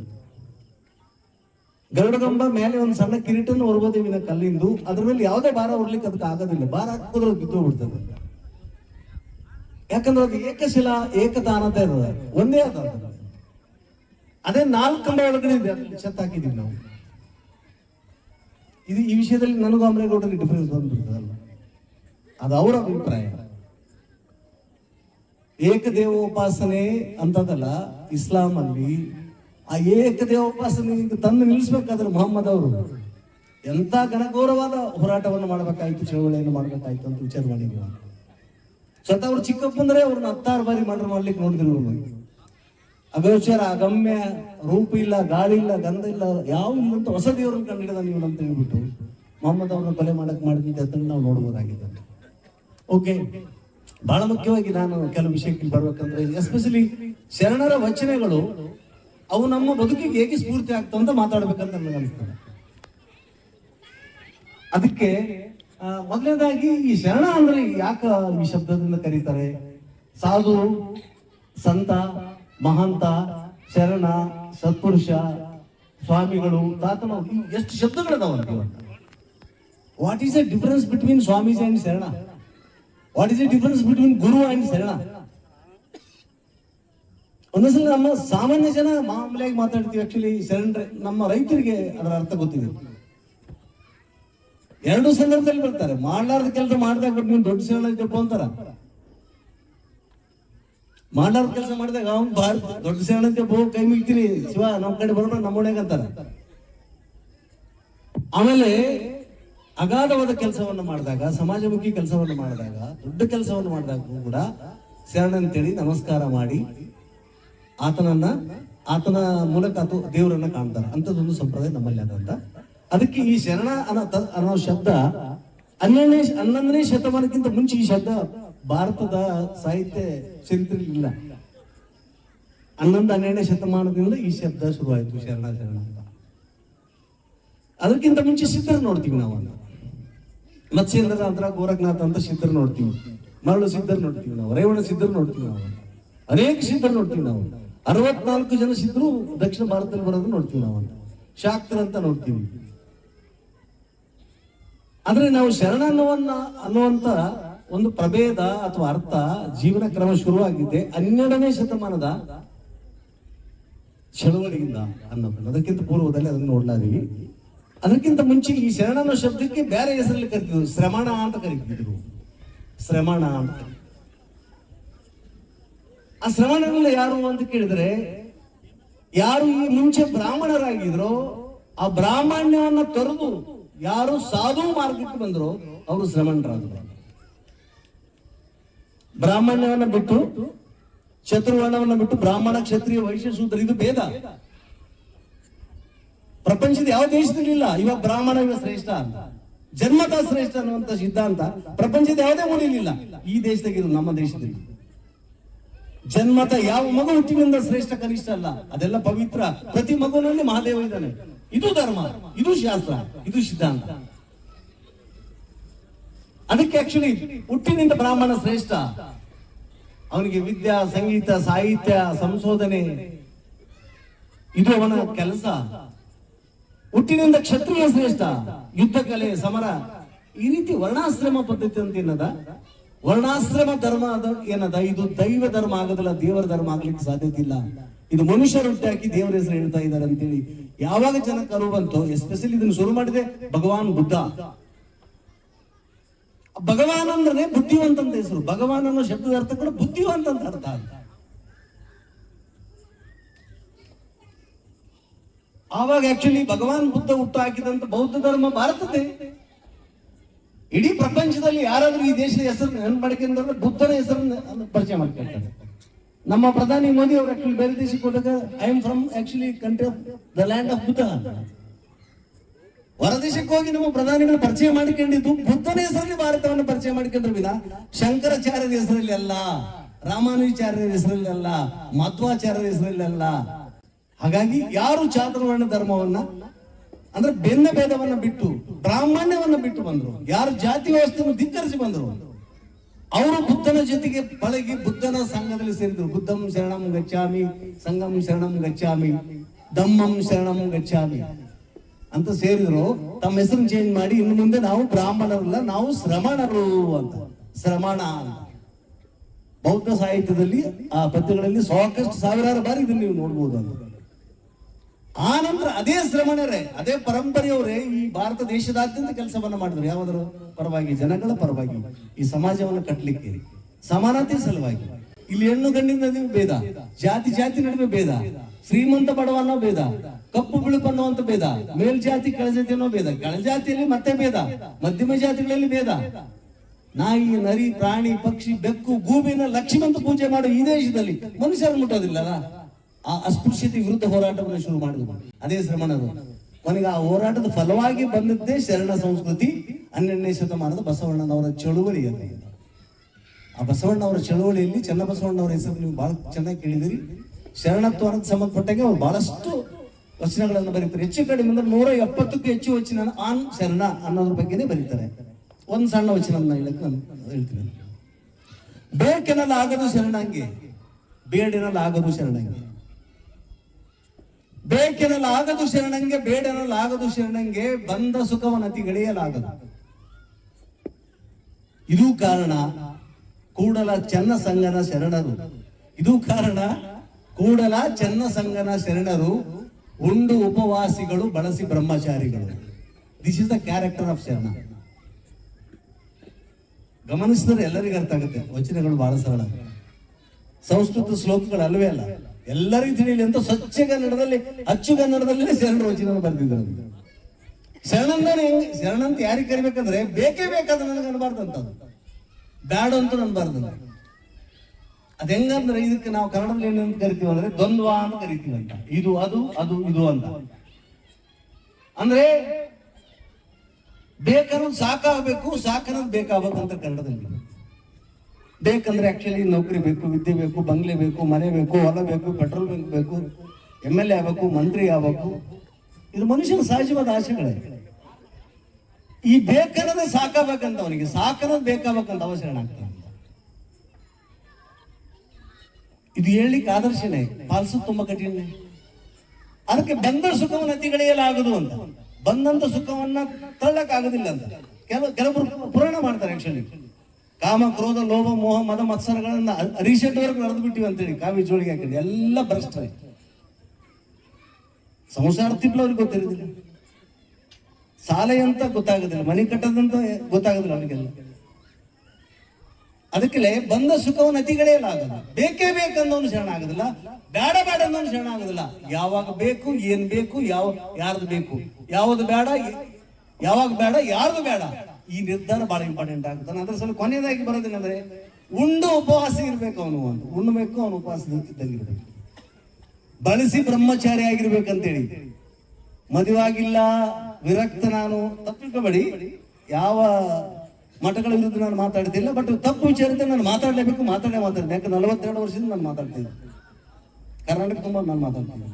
S2: ಗರುಡಗಂಬ ಮೇಲೆ ಒಂದು ಸಣ್ಣ ಕಿರೀಟನ್ನು ಹೊರಬೋದೇವಿನ ಕಲ್ಲಿಂದು, ಅದ್ರ ಮೇಲೆ ಯಾವುದೇ ಭಾರ ಹೊರ್ಲಿಕ್ಕೆ ಅದಕ್ಕೆ ಆಗೋದಿಲ್ಲ. ಭಾರ ಹಾಕಿದ್ರೆ ಬಿದ್ದು ಬಿಡ್ತದೆ ಯಾಕಂದ್ರೆ ಅದು ಏಕಶಿಲಾ ಏಕತಾನತ ಇರೋದು ಒಂದೇ ಅದ. ಅದು. ನಾಲ್ಕು ಕಂಬ ಒಳಗಡೆ ಇದೆ ಛತ್ ಹಾಕಿದೀವಿ ನಾವು ಇದು ಈ ವಿಷಯದಲ್ಲಿ ನನಗೂ ಅಮರೇಗೌಡರಿಗೆ ಡಿಫರೆನ್ಸ್ ಬಂದ್ಬಿಡ್ತದಲ್ಲ ಅದು ಅವರ ಅಭಿಪ್ರಾಯ ಏಕದೇವೋಪಾಸನೆ ಅಂತದಲ್ಲ ಇಸ್ಲಾಂ ಅಲ್ಲಿ ಆ ಏಕದೇವೋಪಾಸನೆ ತಂದು ನಿಲ್ಲಿಸ್ಬೇಕಾದ್ರೆ ಮೊಹಮ್ಮದ್ ಅವರು ಎಂತ ಘನಘೋರವಾದ ಹೋರಾಟವನ್ನು ಮಾಡಬೇಕಾಯ್ತು, ಚಳವಳಿಯನ್ನು ಮಾಡಬೇಕಾಯ್ತು ಅಂತ ವಿಚಾರ ಮಾಡಿದ್ವಿ ನಾವು. ಸ್ವತಃ ಅವ್ರು ಚಿಕ್ಕಪ್ಪಂದ್ರೆ ಅವ್ರನ್ನ ಹತ್ತಾರು ಬಾರಿ ಮರ್ಡರ್ ಮಾಡ್ಲಿಕ್ಕೆ ನೋಡಿದ್ರು ಅಗೋಚರ ಅಗಮ್ಯ ರೂಪ ಇಲ್ಲ, ಗಾಳಿ ಇಲ್ಲ, ಗಂಧ ಇಲ್ಲ, ಯಾವ ಇಲ್ಲ ಹೊಸ ದೇವರನ್ನು ಕಂಡಿಡಿದ ನೀವು ಅಂತ ಹೇಳ್ಬಿಟ್ಟು ಮೊಹಮ್ಮದ್ ಅವ್ರನ್ನ ಕೊಲೆ ಮಾಡಕ್ ಮಾಡಿದ್ದೆ ಅದನ್ನ ನಾವು ನೋಡ್ಬೋದಾಗಿದೆ. ಓಕೆ ಬಹಳ ಮುಖ್ಯವಾಗಿ ನಾನು ಕೆಲವು ವಿಷಯಕ್ಕೆ ಬರ್ಬೇಕಂದ್ರೆ ಎಸ್ಪೆಷಲಿ ಶರಣರ ವಚನೆಗಳು, ಅವು ನಮ್ಮ ಬದುಕಿಗೆ ಹೇಗೆ ಸ್ಫೂರ್ತಿ ಆಗ್ತಾವ ಅಂತ ಮಾತಾಡ್ಬೇಕಂತ ನನಗೆ ಅನಿಸ್ತದೆ. ಅದಕ್ಕೆ ಮೊದಲನೇದಾಗಿ ಈ ಶರಣ ಅಂದ್ರೆ ಯಾಕ ಈ ಶಬ್ದದಿಂದ ಕರೀತಾರೆ? ಸಾಧು, ಸಂತ ಮಹಾಂತ, ಶರಣ, ಸತ್ಪುರುಷ, ಸ್ವಾಮಿಗಳು, ತಾತನ ಎಷ್ಟು ಶಬ್ದಗಳಿದಾವಂತ ಇವತ್ತು what is the difference between Swamiji and Sharana? What is the difference between guru and Sharana? ಒಂದೊಂದ್ಸಲ ನಮ್ಮ ಸಾಮಾನ್ಯ ಜನ ಮಾಮೂಲಿಯಾಗಿ ಮಾತಾಡ್ತೀವಿ. ಆಕ್ಚುಲಿ ಶರಣ ನಮ್ಮ ರೈತರಿಗೆ ಅದರ ಅರ್ಥ ಗೊತ್ತಿದೆ. ಎರಡು ಸಂದರ್ಭದಲ್ಲಿ ಬರ್ತಾರೆ. ಮಾಡ್ಲಾರ್ದ ಕೆಲಸ ಮಾಡ್ದಾಗ ಬಿಟ್ಟು ದೊಡ್ಡ ಶರಣ ಇದ್ದಪ್ಪ ಅಂತಾರ. ಮಾಡ್ಲಾರ್ದ ಕೆಲಸ ಮಾಡಿದಾಗ ಅವ್ನು ಬಾರ್ ದೊಡ್ಡ ಶರಣ ಬೋ, ಕೈ ಮುಗ್ತೀನಿ. ಶಿವ, ನಮ್ ಕಡೆ ಬರೋಣ ನಮ್ಮ ಅಂತಾರ ಆಮೇಲೆ ಅಗಾಧವಾದ ಕೆಲಸವನ್ನು ಮಾಡಿದಾಗ, ಸಮಾಜಮುಖಿ ಕೆಲಸವನ್ನು ಮಾಡಿದಾಗ, ದೊಡ್ಡ ಕೆಲಸವನ್ನು ಮಾಡಿದಾಗ ಕೂಡ ಶರಣ ಅಂತೇಳಿ ನಮಸ್ಕಾರ ಮಾಡಿ ಆತನನ್ನ, ಆತನ ಮೂಲಕ ಅದು ದೇವರನ್ನ ಕಾಣ್ತಾರೆ. ಅಂಥದ್ದೊಂದು ಸಂಪ್ರದಾಯ ನಮ್ಮಲ್ಲಿ ಅದಂತ ಅದಕ್ಕೆ ಈ ಶರಣ ಅನ್ನೋ ಅನ್ನೋ ಶಬ್ದ ಹನ್ನೆರಡನೇ ಹನ್ನೊಂದನೇ ಶತಮಾನಕ್ಕಿಂತ ಮುಂಚೆ ಈ ಶಬ್ದ ಭಾರತದ ಸಾಹಿತ್ಯ ಚರಿತ್ರೆಯಲ್ಲಿ ಇಲ್ಲ ಹನ್ನೊಂದು ಹನ್ನೆರಡನೇ ಶತಮಾನದಿಂದ ಈ ಶಬ್ದ ಶುರುವಾಯಿತು ಶರಣ ಶರಣ ಅಂತ. ಅದಕ್ಕಿಂತ ಮುಂಚೆ ಸಿದ್ಧರು ನೋಡ್ತೀವಿ ನಾವು ಅಂತ. ನಂತರ ಗೋರಖನಾಥ ಅಂತ ಸಿದ್ಧರು ನೋಡ್ತೀವಿ. ಮರಳು ಸಿದ್ಧರು ನೋಡ್ತೀವಿ ನಾವು, ರೇವಣ ಸಿದ್ಧರು ನೋಡ್ತೀವಿ ನಾವು. ಅನೇಕ ಸಿದ್ಧರು ನೋಡ್ತೀವಿ ನಾವು. ಅರವತ್ನಾಲ್ಕು ಜನ ಸಿದ್ಧರು ದಕ್ಷಿಣ ಭಾರತದಲ್ಲಿ ಬರೋದು ನೋಡ್ತೀವಿ ನಾವು ಶಾಕ್ತರ ಅಂತ ನೋಡ್ತೀವಿ. ಆದ್ರೆ ನಾವು ಶರಣ ಅನ್ನುವನ್ನ ಅನ್ನುವಂತ ಒಂದು ಪ್ರಭೇದ ಅಥವಾ ಅರ್ಥ ಜೀವನ ಕ್ರಮ ಶುರುವಾಗಿದ್ದೆ ಹನ್ನೆರಡನೇ ಶತಮಾನದ ಚಳವಳಿಯಿಂದ ಅನ್ನೋದನ್ನು. ಅದಕ್ಕಿಂತ ಪೂರ್ವದಲ್ಲಿ ಅದನ್ನು ನೋಡ್ಲಾದೀವಿ ಅದಕ್ಕಿಂತ ಮುಂಚೆ ಈ ಶರಣ ಅನ್ನೋ ಶಬ್ದಕ್ಕೆ ಬೇರೆ ಹೆಸರಲ್ಲಿ ಕರಿತಿದ್ರು. ಶ್ರಮಣ ಅಂತ ಕರಿತಿದ್ರು. ಶ್ರಮಣ ಅಂತ. ಆ ಶ್ರಮಣಗಳು ಯಾರು ಅಂತ ಕೇಳಿದ್ರೆ, ಯಾರು ಈ ಮುಂಚೆ ಬ್ರಾಹ್ಮಣರಾಗಿದ್ರು, ಆ ಬ್ರಾಹ್ಮಣ್ಯವನ್ನ ತೊರೆದು ಯಾರು ಸಾಧು ಮಾರ್ಗಕ್ಕೆ ಬಂದ್ರು, ಅವರು ಶ್ರಮಣರಾದ್ರು ಬ್ರಾಹ್ಮಣ್ಯವನ್ನ ಬಿಟ್ಟು ಚತುರ್ವರ್ಣವನ್ನ ಬಿಟ್ಟು ಬ್ರಾಹ್ಮಣ, ಕ್ಷತ್ರಿಯ, ವೈಶ್ಯ, ಶೂದ್ರ, ಇದು ಭೇದ. ಪ್ರಪಂಚದ ಯಾವ ದೇಶದಲ್ಲಿ ಇಲ್ಲ. ಇವಾಗ ಬ್ರಾಹ್ಮಣ, ಇವ ಶ್ರೇಷ್ಠ ಅಂತ. ಜನ್ಮತ ಶ್ರೇಷ್ಠ ಅನ್ನುವಂತ ಸಿದ್ಧಾಂತ ಪ್ರಪಂಚದ ಯಾವುದೇ ಮೂಲಿಲ್ಲ ಈ ದೇಶದಾಗ ಇದು ನಮ್ಮ ದೇಶದಲ್ಲಿ. ಜನ್ಮತ ಯಾವ ಮಗು ಹುಟ್ಟಿನಿಂದ ಶ್ರೇಷ್ಠ ಕನಿಷ್ಠ ಅಲ್ಲ. ಅದೆಲ್ಲ ಪವಿತ್ರ. ಪ್ರತಿ ಮಗುವಿನಲ್ಲಿ ಮಹಾದೇವ ಇದ್ದಾನೆ. ಇದು ಧರ್ಮ. ಇದು ಶಾಸ್ತ್ರ. ಇದು ಸಿದ್ಧಾಂತ. ಅದಕ್ಕೆ ಆಕ್ಚುಲಿ ಹುಟ್ಟಿನಿಂದ ಬ್ರಾಹ್ಮಣ ಶ್ರೇಷ್ಠ. ಅವನಿಗೆ ವಿದ್ಯಾ, ಸಂಗೀತ, ಸಾಹಿತ್ಯ, ಸಂಶೋಧನೆ, ಇದು ಅವನ ಕೆಲಸ. ಹುಟ್ಟಿನಿಂದ ಕ್ಷತ್ರಿಯ ಶ್ರೇಷ್ಠ, ಯುದ್ಧ ಕಲೆ, ಸಮರ, ಈ ರೀತಿ ವರ್ಣಾಶ್ರಮ ಪದ್ಧತಿ ಅಂತ ಏನದ? ವರ್ಣಾಶ್ರಮ ಧರ್ಮ ಏನದ? ಇದು ದೈವ ಧರ್ಮ ಆಗೋದಿಲ್ಲ, ದೇವರ ಧರ್ಮ ಆಗ್ಲಿಕ್ಕೆ ಸಾಧ್ಯತೆ ಇಲ್ಲ. ಇದು ಮನುಷ್ಯರು ಹಾಕಿ ದೇವರ ಹೆಸರು ಹೇಳ್ತಾ ಇದ್ದಾರೆ ಅಂತೇಳಿ ಯಾವಾಗ ಜನಕ್ಕೆ ಅರಿವು ಬಂತು ಎಸ್ಪೆಷಲಿ ಇದನ್ನು ಶುರು ಮಾಡಿದೆ ಭಗವಾನ್ ಬುದ್ಧ. ಭಗವಾನ್ ಅಂದ್ರೆ ಬುದ್ಧಿವಂತ ಅಂತ ಹೆಸರು. ಭಗವಾನ್ ಅನ್ನೋ ಶಬ್ದದ ಅರ್ಥ ಕೂಡ ಬುದ್ಧಿವಂತ ಅಂತ. ಅರ್ಥ ಆವಾಗ ಆಕ್ಚುಲಿ ಭಗವಾನ್ ಬುದ್ಧ ಹುಟ್ಟು ಹಾಕಿದಂತ ಬೌದ್ಧ ಧರ್ಮ ಭಾರತದ ಇಡೀ ಪ್ರಪಂಚದಲ್ಲಿ ಯಾರಾದ್ರೂ ಈ ದೇಶದ ಹೆಸರು ನೆನಪು ಮಾಡ್ಕೊಂಡ್ರೆ ಬುದ್ಧನ ಹೆಸರನ್ನು ಪರಿಚಯ ಮಾಡ್ಕೊಳ್ತಾರೆ. ನಮ್ಮ ಪ್ರಧಾನಿ ಮೋದಿ ಅವರು ಆಕ್ಚುಲಿ ಬೇರೆ ದೇಶಕ್ಕೆ ಹೋದಾಗ I am from actually country of the land of Buddha ಹೊರ ದೇಶಕ್ಕೆ ಹೋಗಿ ನಮ್ಮ ಪ್ರಧಾನಿಗಳು ಪರಿಚಯ ಮಾಡಿಕೊಂಡಿದ್ದು ಬುದ್ಧನ ಹೆಸರಲ್ಲಿ ಭಾರತವನ್ನು ಪರಿಚಯ ಮಾಡಿಕೊಂಡ್ರು ವಿಧ ಶಂಕರಾಚಾರ್ಯರ ಹೆಸರಲ್ಲಿ ಅಲ್ಲ, ರಾಮಾನುಜಾಚಾರ್ಯರ ಹೆಸರಲ್ಲಿ ಅಲ್ಲ, ಮಧ್ವಾಚಾರ್ಯರ ಹೆಸರಲ್ಲಿ ಅಲ್ಲ. ಹಾಗಾಗಿ ಯಾರು ಚಾತುರ್ವರ್ಣ ಧರ್ಮವನ್ನ, ಅಂದ್ರೆ ಬೆನ್ನ ಭೇದವನ್ನ ಬಿಟ್ಟು, ಬ್ರಾಹ್ಮಣ್ಯವನ್ನ ಬಿಟ್ಟು ಬಂದ್ರು, ಯಾರು ಜಾತಿ ವ್ಯವಸ್ಥೆಯನ್ನು ಧಿಕ್ಕರಿಸಿ ಬಂದ್ರು, ಅವರು ಬುದ್ಧನ ಜೊತೆಗೆ ಪಳಗಿ ಬುದ್ಧನ ಸಂಘದಲ್ಲಿ ಸೇರಿದ್ರು. ಬುದ್ಧಂ ಶರಣಂ ಗಚ್ಚಾಮಿ ಸಂಘಂ ಶರಣಂ ಗಚ್ಚಾಮಿ ದಮ್ಮಂ ಶರಣಂ ಗಚ್ಚಾಮಿ ಅಂತ ಸೇರಿದ್ರು, ತಮ್ಮ ಹೆಸರು ಚೇಂಜ್ ಮಾಡಿ ಇನ್ನು ಮುಂದೆ ನಾವು ಬ್ರಾಹ್ಮಣರಲ್ಲ, ನಾವು ಶ್ರಮಣರು ಅಂತ. ಶ್ರಮಣ ಅಂತ. ಬೌದ್ಧ ಸಾಹಿತ್ಯದಲ್ಲಿ ಆ ಪದ್ಯಗಳಲ್ಲಿ ಸಾಕಷ್ಟು ಸಾವಿರಾರು ಬಾರಿ ಇದನ್ನು ನೀವು ನೋಡ್ಬೋದು ಅಂತ. ಆ ನಂತರ ಅದೇ ಶ್ರಮಣರೇ, ಅದೇ ಪರಂಪರೆಯವರೇ ಈ ಭಾರತ ದೇಶದಾದ್ಯಂತ ಕೆಲಸವನ್ನ ಮಾಡಿದ್ರು. ಯಾವಾದರೂ? ಪರವಾಗಿ, ಜನಗಳ ಪರವಾಗಿ ಈ ಸಮಾಜವನ್ನು ಕಟ್ಟಲಿಕ್ಕೆ ಸಮಾನತೆ ಸಲುವಾಗಿ. ಇಲ್ಲಿ ಹೆಣ್ಣು ಗಂಡಿನ ನಡುವೆ ಭೇದ, ಜಾತಿ ಜಾತಿ ನಡುವೆ ಭೇದ, ಶ್ರೀಮಂತ ಬಡವನ ಭೇದ ಕಪ್ಪು ಬಿಳುಪು ಅನ್ನುವಂತ ಭೇದ. ಮೇಲ್ಜಾತಿ ಕೆಳಜಾತಿ ಅನ್ನೋ ಭೇದ. ಕೆಳಜಾತಿಯಲ್ಲಿ ಮತ್ತೆ ಭೇದ. ಮಧ್ಯಮ ಜಾತಿಗಳಲ್ಲಿ ಭೇದ. ನಾಯಿ, ನರಿ, ಪ್ರಾಣಿ, ಪಕ್ಷಿ, ಬೆಕ್ಕು ಭೂಮಿನ ಲಕ್ಷ್ಮಂತ ಪೂಜೆ ಮಾಡೋ ಈ ದೇಶದಲ್ಲಿ ಮನುಷ್ಯರು ಮುಟ್ಟೋದಿಲ್ಲಲ್ಲ? ಆ ಅಸ್ಪೃಶ್ಯತೆ ವಿರುದ್ಧ ಹೋರಾಟವನ್ನು ಶುರು ಮಾಡಿದ್ರು. ಅದೇ ಶ್ರಮಣರು. ಕೊನೆಗೆ ಆ ಹೋರಾಟದ ಫಲವಾಗಿ ಬಂದದ್ದೇ ಶರಣ ಸಂಸ್ಕೃತಿ, ಹನ್ನೆರಡನೇ ಶತಮಾನದ ಬಸವಣ್ಣನವರ ಚಳುವಳಿಯಲ್ಲಿ. ಆ ಬಸವಣ್ಣವರ ಚಳುವಳಿಯಲ್ಲಿ ಚನ್ನಬಸವಣ್ಣವರ ಹೆಸರು ನೀವು ಬಹಳ ಚೆನ್ನಾಗಿ ಕೇಳಿದಿರಿ. ಶರಣತ್ವ ಸಂಬಂಧಪಟ್ಟಾಗೆ ಅವ್ರು ಬಹಳಷ್ಟು ವಚನಗಳನ್ನು ಬರೀತಾರೆ. ಹೆಚ್ಚು ಕಡಿಮೆ ಅಂದ್ರೆ ನೂರ ಎಪ್ಪತ್ತಕ್ಕೂ ಹೆಚ್ಚು ವಚನ ಆನ್ ಶರಣ ಅನ್ನೋದ್ರ ಬಗ್ಗೆನೇ ಬರೀತಾರೆ. ಒಂದ್ ಸಣ್ಣ ವಚನ ಹೇಳಕ್ಕೆ ನಾನು ಹೇಳ್ತೀನಿ. ಬೇಕೆನಲ್ಲ ಆಗದು ಶರಣಂಗೆ. ಬೇಡೆನಲ್ಲ ಆಗದು ಶರಣಂಗೆ. ಬೇಕೆನಲ್ಲ ಆಗದು ಶರಣಂಗೆ ಬೇಡನಲ್ಲ ಆಗದು ಶರಣಂಗೆ ಬಂದ ಸುಖವನ್ನು ಅತಿ ಗಳಿಯಲಾಗದು. ಇದು ಕಾರಣ ಕೂಡಲ ಚೆನ್ನ ಸಂಗನ ಶರಣರು. ಇದು ಕಾರಣ ಕೂಡಲ ಚೆನ್ನ ಸಂಗನ ಶರಣರು ಉಂಡು ಉಪವಾಸಿಗಳು ಬಳಸಿ ಬ್ರಹ್ಮಚಾರಿಗಳು. This is the character of Sharana ಗಮನಿಸಿದ್ರೆ ಎಲ್ಲರಿಗೂ ಅರ್ಥ ಆಗುತ್ತೆ. ವಚನಗಳು ಬಹಳ ಸರಳ. ಸಂಸ್ಕೃತ ಶ್ಲೋಕಗಳು ಅಲ್ವೇ ಅಲ್ಲ. ಎಲ್ಲರಿಗೂ ತಿಳಿಯಲಿ ಅಂತ ಸ್ವಚ್ಛ ಕನ್ನಡದಲ್ಲಿ, ಅಚ್ಚು ಕನ್ನಡದಲ್ಲಿ ಶರಣರ ವಚನ ಬರ್ತಿದ್ರು ಶರಣಂದ್ರೆ ಶರಣಂತ ಯಾರಿಗೆ ಕರಿಬೇಕಂದ್ರೆ ಬೇಕೇ ಬೇಕಾದ ನನಗೆ ಅನ್ಬಾರ್ದು ಅಂತ. ಅದು. ಬ್ಯಾಡ ಅಂತ. ಅನ್ಬಾರ್ದು
S1: ಅದ್ ಹೆಂಗಂದ್ರೆ ಇದಕ್ಕೆ ನಾವು ಕನ್ನಡದಲ್ಲಿ ಏನಂತ ಕರಿತೀವಿ ಅಂದ್ರೆ ದ್ವಂದ್ವ ಅಂತ ಕರಿತೀವಿ ಅಂತ. ಇದು, ಅದು ಅದು, ಇದು ಅಂತ. ಅಂದ್ರೆ ಬೇಕನ್ನೋದು ಸಾಕಾಗಬೇಕು ಸಾಕನ್ನೋದು ಬೇಕಾಗಬೇಕು ಅಂತ ಕನ್ನಡದಲ್ಲಿ. ಬೇಕಂದ್ರೆ ಆಕ್ಚುಲಿ ನೌಕರಿ ಬೇಕು, ವಿದ್ಯೆ ಬೇಕು, ಬಂಗ್ಲೆ ಬೇಕು, ಮನೆ ಬೇಕು, ಹೊಲ ಬೇಕು, ಪೆಟ್ರೋಲ್ ಬಂಕ್ ಬೇಕು ಎಂ ಎಲ್ ಎ ಆಗ್ಬೇಕು, ಮಂತ್ರಿ ಆಗ್ಬೇಕು. ಇದು ಮನುಷ್ಯನ ಸಹಜವಾದ ಆಸೆಗಳೇ ಈ ಬೇಕನ್ನೋದೇ ಸಾಕಾಗಬೇಕಂತ ಅವನಿಗೆ ಸಾಕನ್ನೋದು ಬೇಕಾಗಬೇಕಂತ ಅವಶ್ಯಕ ಆಗ್ತಾನೆ ಇದು ಹೇಳಲಿಕ್ಕೆ ಆದರ್ಶನೇ ಪಾಲಿಸೋದು ತುಂಬಾ ಕಠಿಣ. ಅದಕ್ಕೆ ಬಂದ ಸುಖವನ್ನು ಅತಿಗಳೆಯಲಾಗದು ಅಂತ. ಬಂದಂತ ಸುಖವನ್ನ ತಳ್ಳಕ್ ಆಗುದಿಲ್ಲ ಅಂತ. ಕೆಲವು, ಕೆಲವರು ಪುರಾಣ ಮಾಡ್ತಾರೆ ಆಕ್ಚುಲಿ ಕಾಮ, ಕ್ರೋಧ, ಲೋಭ, ಮೋಹ, ಮದ, ಮತ್ಸರಗಳನ್ನ ರೀಸೆಂಟ್ವರೆಗೂ ನಡೆದು ಬಿಟ್ಟಿವಿ ಅಂತೇಳಿ. ಕಾವಿ ಜೋಳಿಗೆ ಹಾಕಿದ್ರೆ ಎಲ್ಲ ಭ್ರಷ್ಟ ಸಂಸಾರ ತಿಪ್ಪಲವ್ರಿಗೆ ಗೊತ್ತಿರೋದಿಲ್ಲ. ಸಾಲೆ ಅಂತ ಗೊತ್ತಾಗೋದಿಲ್ಲ. ಮನೆ ಕಟ್ಟದಂತ ಗೊತ್ತಾಗೋದಿಲ್ಲ ಅವರಿಗೆಲ್ಲ ಅದಕ್ಕೆ ಬಂದ ಸುಖವನ್ನು ಆಗಲ್ಲ ಬೇಕೇ ಬೇಕನ್ನೋನು ಶರಣ ಆಗೋದಿಲ್ಲ. ಬೇಡ ಬೇಡ ಅನ್ನೋನು ಶರಣ ಆಗೋದಿಲ್ಲ. ಯಾವಾಗ ಬೇಕು, ಏನ್ ಬೇಕು, ಯಾವ, ಯಾರ್ದು ಬೇಕು. ಯಾವ್ದು ಬೇಡ ಯಾವಾಗ ಬೇಡ, ಯಾರ್ದು ಬೇಡ. ಈ ನಿರ್ಧಾರ ಬಹಳ ಇಂಪಾರ್ಟೆಂಟ್ ಆಗುತ್ತೆ ಅದ್ರ ಸಲ ಕೊನೆಯದಾಗಿ ಬರೋದೇನಂದ್ರೆ ಉಂಡು ಉಪವಾಸ ಇರ್ಬೇಕು ಅವನು ಒಂದು ಉಣ್ಣಬೇಕು ಅವನು ಉಪವಾಸ ಇದ್ದಂಗಿರ್ಬೇಕು. ಬಳಸಿ ಬ್ರಹ್ಮಚಾರಿ ಆಗಿರ್ಬೇಕಂತೇಳಿ. ಮದುವಾಗಿಲ್ಲ, ವಿರಕ್ತ ನಾನು. ತಪ್ಪಿಕೋಬೇಡಿ ಯಾವ ಮಠಗಳ ವಿರುದ್ಧ ನಾನು ಮಾತಾಡ್ತಿಲ್ಲ ಬಟ್ ತಪ್ಪು ವಿಚಾರತೆ ನಾನು ಮಾತಾಡಲೇಬೇಕು, ಮಾತಾಡೇ ಮಾತಾಡ್ತೀನಿ. ಯಾಕೆ ನಲವತ್ತೆರಡು ವರ್ಷದಿಂದ ನಾನು ಮಾತಾಡ್ತೀನಿ ಕರ್ನಾಟಕ ತುಂಬ ನಾನು ಮಾತಾಡ್ತೀನಿ.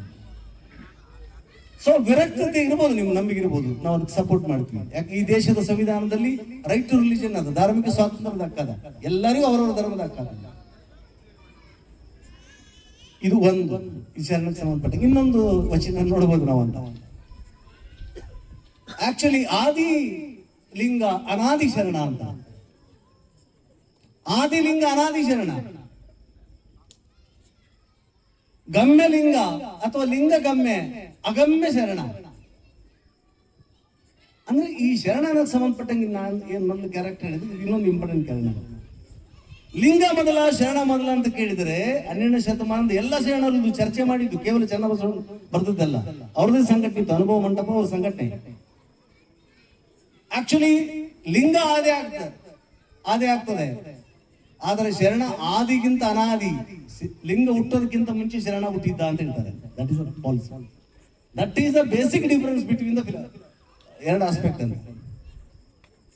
S1: ಸೊ ವಿರಕ್ತತೆ ಇರ್ಬೋದು, ನಿಮ್ಗೆ ನಂಬಿಕೆ ಇರ್ಬೋದು. ನಾವು ಅದಕ್ಕೆ ಸಪೋರ್ಟ್ ಮಾಡ್ತೀವಿ. ಯಾಕೆ ಈ ದೇಶದ ಸಂವಿಧಾನದಲ್ಲಿ ರೈಟ್ ಟು ರಿಲಿಜನ್ ಅದ, ಧಾರ್ಮಿಕ ಸ್ವಾತಂತ್ರ್ಯದ ಹಕ್ಕದ ಎಲ್ಲರಿಗೂ ಅವರವರ ಧರ್ಮದ ಹಕ್ಕದ ಇದು ಒಂದು. ಈ ಶರಣಕ್ಕೆ ಸಂಬಂಧಪಟ್ಟ ಇನ್ನೊಂದು ವಚನ ನೋಡ್ಬೋದು ನಾವು ಅಂತ ಆಕ್ಚುಲಿ ಆದಿ ಲಿಂಗ ಅನಾದಿ ಶರಣ ಅಂತ. ಆದಿಲಿಂಗ ಅನಾದಿ ಶರಣ ಗಮ್ಯ ಲಿಂಗ ಅಥವಾ ಲಿಂಗ ಗಮ್ಯ ಅಗಮ್ಯ ಶರಣ. ಅಂದ್ರೆ ಈ ಶರಣನಿಗೆ ಸಂಬಂಧಪಟ್ಟಂಗೆ ನಾನು ಏನ್ ಮೊದಲು ಕ್ಯಾರೆಕ್ಟರ್ ಹೇಳಿದ್ರೆ ಇನ್ನೊಂದು ಇಂಪಾರ್ಟೆಂಟ್ ಕಾರಣ ಲಿಂಗ ಮೊದಲ, ಶರಣ ಮೊದಲ ಅಂತ ಕೇಳಿದರೆ ಹನ್ನೆರಡನೇ ಶತಮಾನದ ಎಲ್ಲ ಶರಣರು ಚರ್ಚೆ ಮಾಡಿದ್ದು. ಕೇವಲ ಚನ್ನಬಸವ ಬರ್ದದ್ದಲ್ಲ. ಅವ್ರದೇ ಸಂಘಟನೆ ಇತ್ತು. ಅನುಭವ ಮಂಟಪ ಅವ್ರ ಸಂಘಟನೆ. ಆಕ್ಚುಲಿ ಲಿಂಗ ಆದಿ ಆಗ್ತದೆ. ಆದಿ ಆಗ್ತದೆ. ಆದರೆ ಶರಣ ಆದಿಗಿಂತ ಅನಾದಿ ಲಿಂಗ ಹುಟ್ಟೋದಕ್ಕಿಂತ ಮುಂಚೆ ಶರಣ ಹುಟ್ಟಿದ್ದ ಅಂತ ಹೇಳ್ತಾರೆ. That is policy that is the basic difference between the ಎರಡು ಆಸ್ಪೆಕ್ಟ್ ಅಂತ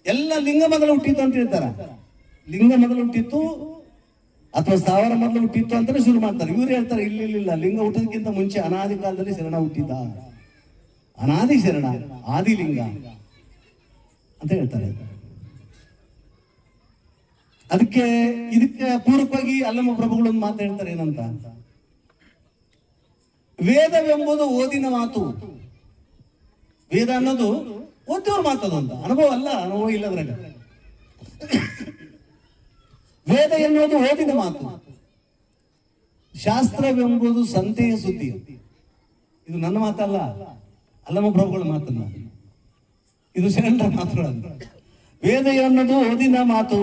S1: ಎಲ್ಲ ಲಿಂಗ ಮೊದಲು ಹುಟ್ಟಿತ್ತು ಅಂತ ಹೇಳ್ತಾರೆ? ಲಿಂಗ ಮೊದಲು ಹುಟ್ಟಿತ್ತು ಅಥವಾ ಸಾವಿರ ಮೊದಲು ಹುಟ್ಟಿತ್ತು ಅಂತಾನೆ ಶುರು ಮಾಡ್ತಾರೆ. ಇವ್ರು ಹೇಳ್ತಾರೆ, ಇಲ್ಲಿ, ಇಲ್ಲ ಇಲ್ಲ, ಲಿಂಗ ಹುಟ್ಟೋದಕ್ಕಿಂತ ಮುಂಚೆ ಅನಾದಿ ಕಾಲದಲ್ಲಿ ಶರಣ ಹುಟ್ಟಿದ್ದ. ಅನಾದಿ ಶರಣ, ಆದಿಲಿಂಗ. ಅಂತ ಹೇಳ್ತಾರೆ. ಅದಕ್ಕೆ ಇದಕ್ಕೆ ಪೂರಕವಾಗಿ ಅಲ್ಲಮ್ಮ ಪ್ರಭುಗಳು ಒಂದು ಮಾತು ಹೇಳ್ತಾರೆ ಏನಂತ? ವೇದವೆಂಬುದು ಓದಿನ ಮಾತು. ವೇದ ಅನ್ನೋದು ಓದಿದವ್ರ ಮಾತದು ಅಂತ. ಅನುಭವ ಅಲ್ಲ, ಅನುಭವ ಇಲ್ಲ ಅದರಲ್ಲಿ. ವೇದ ಎನ್ನುವುದು ಓದಿನ ಮಾತು. ಶಾಸ್ತ್ರವೆಂಬುದು ಸಂತೆಯ ಸುದ್ದಿ ಇದು ನನ್ನ ಮಾತಲ್ಲ, ಅಲ್ಲಮ್ಮ ಪ್ರಭುಗಳ ಮಾತಲ್ಲ. ಇದು ಸಿಲಿಂಡರ್ ಮಾತ್ರ ಅಂತ ವೇದ ಎನ್ನುವುದು ಓದಿನ ಮಾತು,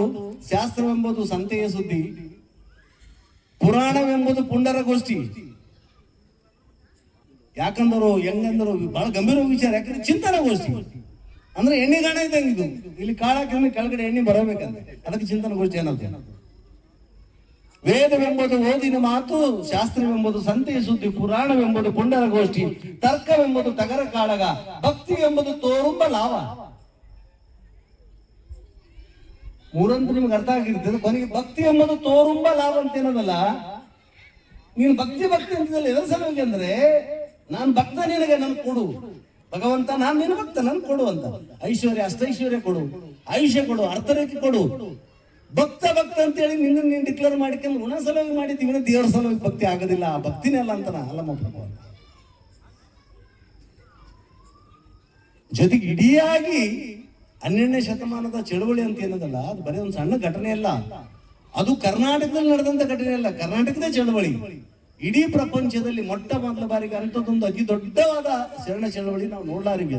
S1: ಶಾಸ್ತ್ರವೆಂಬುದು ಸಂತೆಯ ಸುದ್ದಿ, ಪುರಾಣವೆಂಬುದು ಪುಂಡರ ಗೋಷ್ಠಿ ಯಾಕಂದರು ಹೆಂಗಂದರು ಬಹಳ ಗಂಭೀರ ವಿಚಾರ, ಯಾಕಂದ್ರೆ ಚಿಂತನ ಗೋಷ್ಠಿ ಅಂದ್ರೆ ಎಣ್ಣೆ ಕಾಣ ಇದ್ದಂಗೆ ಇದು. ಇಲ್ಲಿ ಕಾಳಕ್ಕೆ ಕೆಳಗಡೆ ಎಣ್ಣೆ ಬರಬೇಕಂತ. ಅದಕ್ಕೆ ಚಿಂತನ ಗೋಷ್ಠಿ ಅನ್ನೋದು. ವೇದವೆಂಬುದು ಓದಿನ ಮಾತು, ಶಾಸ್ತ್ರವೆಂಬುದು ಸಂತೆಯ ಸುದ್ದಿ, ಪುರಾಣವೆಂಬುದು ಪುಂಡರ ಗೋಷ್ಠಿ ತರ್ಕವೆಂಬುದು ತಗರ ಕಾಳಗ ಭಕ್ತಿ ಎಂಬುದು ತೋರುಂಬ ಲಾವ. ಮೂರಂತೂ ನಿಮ್ಗೆ ಅರ್ಥ ಆಗಿರ್ತದೆ. ಕೊನೆಗೆ ಭಕ್ತಿ ಎಂಬುದು ತೋರುಂಬ ಲಾಭ ಅಂತ ಏನದಲ್ಲ ನೀನು ಭಕ್ತಿ ಭಕ್ತಿ ಅಂತಿದ್ದಲ್ಲ ಎದ್ರ ಅಂದ್ರೆ, ನಾನು ಭಕ್ತ ನಿನಗೆ ನನ್ ಕೊಡು. ಭಗವಂತ, ನಾನು ನಿನ್ನ ಭಕ್ತ, ನನ್ ಕೊಡು ಅಂತ. ಐಶ್ವರ್ಯ, ಅಷ್ಟೈಶ್ವರ್ಯ ಕೊಡು. ಆಯುಷ್ಯ ಕೊಡು, ಅರ್ಥರೇಖೆ ಕೊಡು. ಭಕ್ತ ಭಕ್ತ ಅಂತೇಳಿ ನಿನ್ನ ನೀನು ಡಿಕ್ಲೇರ್ ಮಾಡಿಕೊಂಡು ಋಣ ಸಲುವಾಗಿ ಮಾಡಿದ್ದೀವಿ ದೇವರ ಸಲುವಾಗಿ ಭಕ್ತಿ ಆಗೋದಿಲ್ಲ. ಆ ಭಕ್ತಿನೇ ಅಲ್ಲ ಅಂತನ ಅಲ್ಲ ಪ್ರಭು. ಜೊತೆಗೆ ಇಡಿಯಾಗಿ ಹನ್ನೆರಡನೇ ಶತಮಾನದ ಚಳವಳಿ ಅಂತ ಏನದಲ್ಲ, ಅದು ಬರೀ ಒಂದು ಸಣ್ಣ ಘಟನೆ ಅಲ್ಲ. ಅದು ಕರ್ನಾಟಕದಲ್ಲಿ ನಡೆದಂತ ಘಟನೆ ಅಲ್ಲ, ಕರ್ನಾಟಕದ ಚಳವಳಿ. ಇಡೀ ಪ್ರಪಂಚದಲ್ಲಿ ಮೊಟ್ಟ ಮೊದಲ ಬಾರಿಗೆ ಅಂಥದ್ದೊಂದು ಅತಿ ದೊಡ್ಡವಾದ ಶರಣ ಚಳವಳಿ ನಾವು ನೋಡ್ಲಾರಿವಿ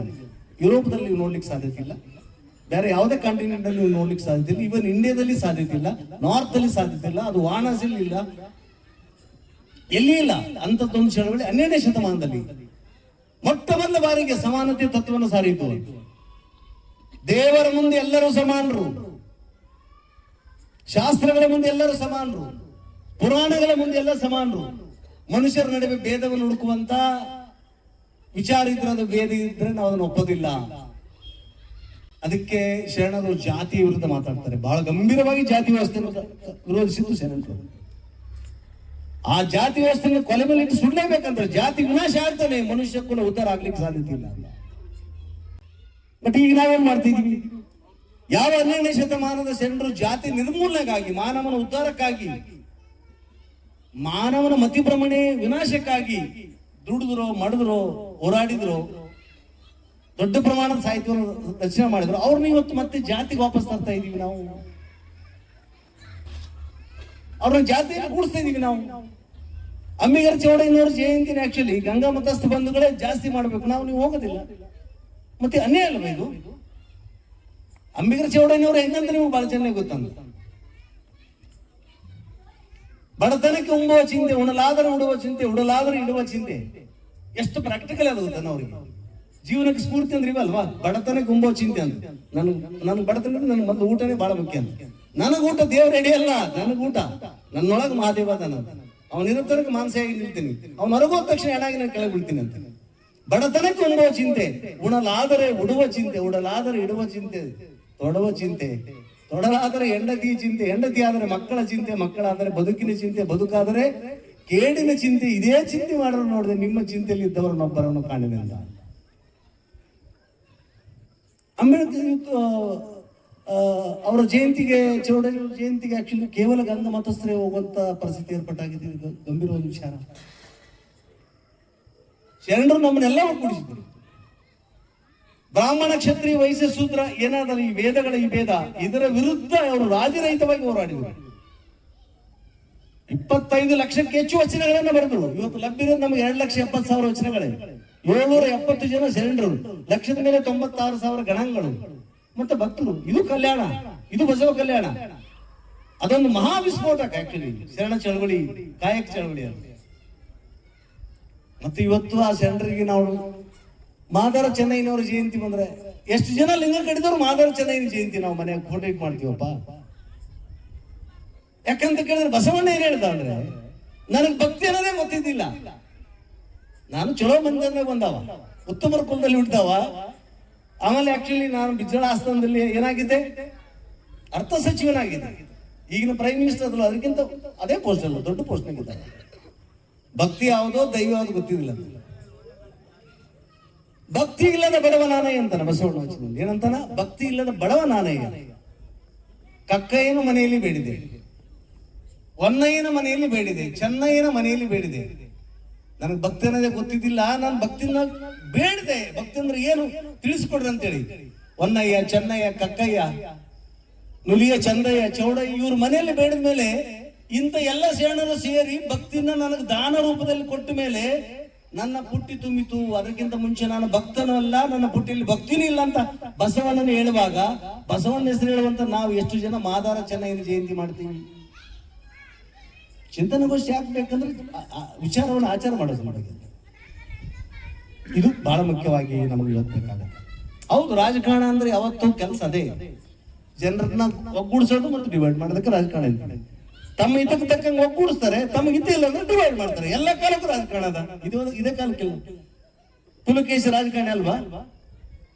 S1: ಯುರೋಪ್ದಲ್ಲಿ ನೋಡ್ಲಿಕ್ಕೆ ಸಾಧ್ಯತೆ ಇಲ್ಲ. ಬೇರೆ ಯಾವುದೇ ಕಾಂಟಿನೆಂಟ್ ಅಲ್ಲಿ ನೀವು ನೋಡ್ಲಿಕ್ಕೆ ಸಾಧ್ಯತೆ ಇಲ್ಲ. ಇವನ್ ಇಂಡಿಯಾದಲ್ಲಿ ಸಾಧ್ಯತೆ ಇಲ್ಲ. ನಾರ್ತ್ ಅಲ್ಲಿ ಸಾಧ್ಯತೆ ಇಲ್ಲ. ಅದು ವಾರಣಾಸಿಲಿ ಇಲ್ಲ. ಎಲ್ಲಿ ಇಲ್ಲ? ಅಂಥದ್ದೊಂದು ಚಳವಳಿ ಹನ್ನೆರಡನೇ ಶತಮಾನದಲ್ಲಿ. ಮೊಟ್ಟ ಮೊದಲ ಬಾರಿಗೆ ಸಮಾನತೆ ತತ್ವವನ್ನು ಸಾರಿತು. ದೇವರ ಮುಂದೆ ಎಲ್ಲರೂ ಸಮಾನರು. ಶಾಸ್ತ್ರಗಳ ಮುಂದೆ ಎಲ್ಲರೂ ಸಮಾನರು. ಪುರಾಣಗಳ ಮುಂದೆ ಎಲ್ಲ ಸಮಾನರು. ಮನುಷ್ಯರ ನಡುವೆ ಭೇದವನ್ನು ಹುಡುಕುವಂತ ವಿಚಾರ ಇದ್ರೆ ಅದು ಭೇದ ಇದ್ರೆ ನಾವು ಅದನ್ನು ಒಪ್ಪೋದಿಲ್ಲ. ಅದಕ್ಕೆ ಶರಣರು ಜಾತಿ ವಿರುದ್ಧ ಮಾತಾಡ್ತಾರೆ. ಬಹಳ ಗಂಭೀರವಾಗಿ ಜಾತಿ ವ್ಯವಸ್ಥೆಯನ್ನು ವಿರೋಧಿಸಿದ್ದು ಶರಣರು. ಆ ಜಾತಿ ವ್ಯವಸ್ಥೆಯನ್ನು ಕೊಲೆ ಮೇಲೆ ಇಟ್ಟು ಸುಡಲೇಬೇಕಂದ್ರೆ ಜಾತಿ ವಿನಾಶ ಆಗ್ತಾನೆ. ಮನುಷ್ಯ ಕೂಡ ಉದ್ಧಾರ ಆಗ್ಲಿಕ್ಕೆ ಸಾಧ್ಯತೆ ಇಲ್ಲ. ಬಟ್ ಈಗ ನಾವೇನ್ ಮಾಡ್ತಿದೀವಿ? ಯಾವ ಹನ್ನೆರಡನೇ ಶತಮಾನದ ಶರಣರು ಜಾತಿ ನಿರ್ಮೂಲನೆಗಾಗಿ, ಮಾನವನ ಉದ್ಧಾರಕ್ಕಾಗಿ, ಮಾನವನ ಮತಿಭ್ರಮಣೆ ವಿನಾಶಕ್ಕಾಗಿ ದುಡಿದ್ರು, ಮಾಡಿದ್ರು, ಹೋರಾಡಿದ್ರು ದೊಡ್ಡ ಪ್ರಮಾಣದ ಸಾಹಿತ್ಯವನ್ನು ರಚನೆ ಮಾಡಿದ್ರು. ಅವ್ರನ್ನ ಇವತ್ತು ಮತ್ತೆ ಜಾತಿಗೆ ವಾಪಸ್ ತರ್ತಾ ಇದೀವಿ ನಾವು. ಅವ್ರನ್ನ ಜಾತಿ ಕೂಡಿಸ್ತಾ ಇದೀವಿ ನಾವು. ಅಂಬಿಗರ ಚೌಡಯ್ಯನವ್ರ ಜಯಂತಿನ ಆಕ್ಚುಲಿ ಗಂಗಾ ಮತಸ್ಥ ಬಂಧುಗಳೇ ಜಾಸ್ತಿ ಮಾಡ್ಬೇಕು. ನಾವು ನೀವು ಹೋಗೋದಿಲ್ಲ. ಮತ್ತೆ ಅನ್ಯಾಯ ಅಲ್ಲ ಇದು? ಅಂಬಿಗರ ಚೌಡಯ್ಯನವ್ರು ಹೆಂಗಂತ ನೀವು ಬಹಳ ಚೆನ್ನಾಗಿ ಗೊತ್ತಂತ. ಬಡತನಕ್ಕೆ ಉಂಬುವ ಚಿಂತೆ ಉಣಲಾದರೂ ಉಡುವ ಚಿಂತೆ ಉಡಲಾದರೂ ಇಡುವ ಚಿಂತೆ. ಎಷ್ಟು ಪ್ರಾಕ್ಟಿಕಲ್ ಅದು ಗೊತ್ತಾನ ಅವ್ರಿಗೆ. ಜೀವನಕ್ಕೆ ಸ್ಫೂರ್ತಿ ಅಂದ್ರೆ ಇವಲ್ವಾ? ಬಡತನ ಗುಂಬೋ ಚಿಂತೆ ಅಂತ ನನ್ ನನ್ ಬಡತನ ನನ್ ಮೊದಲು ಊಟನೇ ಬಹಳ ಮುಖ್ಯ ಅಂತ ನನಗೂಟ ಊಟ ದೇವ್ರ ಎಡೆ ಅಲ್ಲ, ನನಗ್ ಊಟ. ನನ್ನೊಳಗೆ ಮಹಾದೇವ ನನ್ನ ಅವನ ತನಕ ಮಾನಸಿಯಾಗಿ ನಿಲ್ತೀನಿ ಅವ್ನ ಹೊರಗೋದ ತಕ್ಷಣ ಎಡಾಗಿ ನಾನು ಕೆಳಗೆ ಬಿಡ್ತೀನಿ ಅಂತ. ಬಡತನಕ್ಕೆ ಉಂಬುವ ಚಿಂತೆ, ಉಣಲಾದರೆ ಉಡುವ ಚಿಂತೆ, ಉಡಲಾದರೆ ಇಡುವ ಚಿಂತೆ, ತೊಡುವ ಚಿಂತೆ. ತೊಡಲಾದರೆ ಹೆಂಡತಿ ಚಿಂತೆ, ಹೆಂಡತಿ ಆದರೆ ಮಕ್ಕಳ ಚಿಂತೆ ಮಕ್ಕಳಾದರೆ ಬದುಕಿನ ಚಿಂತೆ, ಬದುಕಾದರೆ ಕೇಡಿನ ಚಿಂತೆ. ಇದೇ ಚಿಂತೆ ಮಾಡೋರು ನೋಡಿದೆ ನಿಮ್ಮ ಚಿಂತೆಯಲ್ಲಿ ಇದ್ದವರನ್ನೊಬ್ಬರನ್ನು ಕಾಣಿದೆ ಅಂತ. ಅಂಬೇಡ್ಕರ್ ಅವರ ಜಯಂತಿಗೆ ಚೌಡರಿ ಜಯಂತಿಗೆ ಆಕ್ಚುಲಿ ಕೇವಲ ಗಂಧ ಮತಸ್ಥರೇ ಹೋಗುವಂತ ಪರಿಸ್ಥಿತಿ ಏರ್ಪಟ್ಟಾಗಿದೆ. ಗಂಭೀರ ಒಂದು ವಿಚಾರ. ಶರಣರು ನಮ್ಮನ್ನೆಲ್ಲ ಒಗ್ಗೂಡಿಸಿದ್ರು ಬ್ರಾಹ್ಮಣ ಕ್ಷತ್ರಿಯ ವೈಶ್ಯ ಸೂತ್ರ ಏನಾದರೂ ಈ ವೇದಗಳ ಈ ಭೇದ, ಇದರ ವಿರುದ್ಧ ಅವರು ರಾಜರಹಿತವಾಗಿ ಹೋರಾಡಿದರು. ಇಪ್ಪತ್ತೈದು ಲಕ್ಷಕ್ಕೆ ಹೆಚ್ಚು ವಚನಗಳನ್ನ ಬರೆದರು. ಇವತ್ತು ಲಭ್ಯ ನಮಗೆ ಎರಡು ಲಕ್ಷ ಎಪ್ಪತ್ತು ಸಾವಿರ ವಚನಗಳೇ. ಏಳ್ನೂರ ಎಪ್ಪತ್ತು ಜನ ಸೆಲೆಂಡರ್ ಲಕ್ಷದ ಮೇಲೆ ತೊಂಬತ್ತಾರು ಸಾವಿರ ಗಣಗಳು ಮತ್ತೆ ಭಕ್ತರು, ಇದು ಕಲ್ಯಾಣ, ಇದು ಬಸವ ಕಲ್ಯಾಣ. ಅದೊಂದು ಮಹಾ ವಿಸ್ಫೋಟಕ ಆಕ್ಚುಲಿ ಶರಣ ಚಳವಳಿ, ಕಾಯಕ ಚಳವಳಿ ಅಂತ ಮತ್ತೆ ಇವತ್ತು ಆ ಶರಣರಿಗೆ ನಾವು ಮಾದಾರ ಚೆನ್ನೈನವರ ಜಯಂತಿ ಬಂದ್ರೆ ಎಷ್ಟು ಜನ ಲಿಂಗ ಕಡಿದವರು ಮಾದಾರ ಚೆನ್ನೈನ ಜಯಂತಿ ನಾವು ಮನೆಯಾಗ ಫೋಟೋ ಮಾಡ್ತೀವಪ್ಪ. ಯಾಕಂತ ಕೇಳಿದ್ರೆ ಬಸವಣ್ಣ ಏನ್ ಹೇಳ್ದ ಅಂದ್ರೆ, ನನಗೆ ಭಕ್ತಿ ಅನ್ನೋದೇ ಗೊತ್ತಿದ್ದಿಲ್ಲ. ನಾನು ಚಲೋ ಮಂದಿರನೇ ಬಂದವ. ಉತ್ತಮರ ಕುಲದಲ್ಲಿ ಹುಟ್ಟಿದವ. ಆಮೇಲೆ ಆಕ್ಚುಲಿ ನಾನು ಬಿಜ್ಜಳ ಆಸ್ಥಾನದಲ್ಲಿ ಏನಾಗಿದ್ದೆ ಅರ್ಥ ಸಚಿವನಾಗಿದ್ದೆ. ಈಗಿನ ಪ್ರೈಮ್ ಮಿನಿಸ್ಟರ್ ಅದಲ್ಲ ಅದಕ್ಕಿಂತ ಅದೇ ಪೋಸ್ಟ್ ಅಲ್ಲ ದೊಡ್ಡ ಪೋಸ್ಟ್ ನಾಗಿದ್ದಾರೆ ಭಕ್ತಿ ಯಾವುದೋ ದೈವ ಯಾವ್ದು ಗೊತ್ತಿರಲಿಲ್ಲ ಭಕ್ತಿ ಇಲ್ಲದ ಬಡವ ನಾನೇ ಅಂತಾನೆ ಬಸವಣ್ಣ ವಚನದಲ್ಲಿ. ಏನಂತಾನ? ಭಕ್ತಿ ಇಲ್ಲದ ಬಡವ ನಾನೇ ಕಕ್ಕಯ್ಯನ ಮನೆಯಲ್ಲಿ ಬೇಡಿದೆ. ಹೊನ್ನಯ್ಯನ ಮನೆಯಲ್ಲಿ ಬೇಡಿದೆ. ಚೆನ್ನಯ್ಯನ ಮನೆಯಲ್ಲಿ ಬೇಡಿದೆ. ನನಗೆ ಭಕ್ತಿ ಅನ್ನೋದೇ ಗೊತ್ತಿದ್ದಿಲ್ಲ. ನಾನು ಭಕ್ತಿನ ಬೇಡದೆ. ಭಕ್ತಿ ಅಂದ್ರೆ ಏನು? ತಿಳಿಸ್ಕೊಡ್ರಿ ಅಂತೇಳಿ. ಹೊನ್ನಯ್ಯ, ಚೆನ್ನಯ್ಯ, ಕಕ್ಕಯ್ಯ, ನುಲಿಯ, ಚಂದಯ್ಯ, ಚೌಡಯ್ಯ ಇವ್ರ ಮನೆಯಲ್ಲಿ ಬೇಡದ ಮೇಲೆ ಇಂಥ ಎಲ್ಲ ಶರಣರು ಸೇರಿ ಭಕ್ತಿನ ನನಗೆ ದಾನ ರೂಪದಲ್ಲಿ ಕೊಟ್ಟ ಮೇಲೆ ನನ್ನ ಪುಟ್ಟಿ ತುಂಬಿತು. ಅದಕ್ಕಿಂತ ಮುಂಚೆ ನಾನು ಭಕ್ತನೂ ಅಲ್ಲ, ನನ್ನ ಪುಟ್ಟಿಯಲ್ಲಿ ಭಕ್ತಿನೂ ಇಲ್ಲ ಅಂತ ಬಸವಣ್ಣನ ಹೇಳುವಾಗ, ಬಸವಣ್ಣ ಹೆಸರು ಹೇಳುವಂತ ನಾವು ಎಷ್ಟು ಜನ ಮಾದಾರ, ಚೆನ್ನಯ್ಯನ ಜಯಂತಿ ಮಾಡ್ತೀವಿ. ಚಿಂತನೆಗೋಷ್ಠಿ ಆಗ್ಬೇಕಂದ್ರೆ ಆ- ಆ ವಿಚಾರವನ್ನು ಆಚಾರ ಮಾಡೋದು ಮಾಡೋದು. ಇದು ಬಹಳ ಮುಖ್ಯವಾಗಿ ನಮಗೆ ಓದ್ಬೇಕಾಗತ್ತೆ ಹೌದು, ರಾಜಕಾರಣ ಅಂದ್ರೆ ಯಾವತ್ತೂ ಕೆಲಸ ಅದೇ. ಜನರನ್ನ ಒಗ್ಗೂಡಿಸೋದು ಮತ್ತು ಡಿವೈಡ್ ಮಾಡೋದಕ್ಕೆ ರಾಜಕಾರಣ ಇಲ್ಲ. ತಮ್ಮ ಇದಕ್ಕೆ ತಕ್ಕಂಗೆ ಒಗ್ಗೂಡಿಸ್ತಾರೆ, ತಮಗೆ ಇದ್ದೇ ಇಲ್ಲ ಅಂದ್ರೆ ಡಿವೈಡ್ ಮಾಡ್ತಾರೆ. ಎಲ್ಲ ಕಾಲಕ್ಕೂ ರಾಜಕಾರಣ ಅದ. ಇದು ಇದೇ ಕಾಲಕ್ಕೆ ಪುಲಕೇಶಿ ರಾಜಕಾರಣಿ ಅಲ್ವಾ?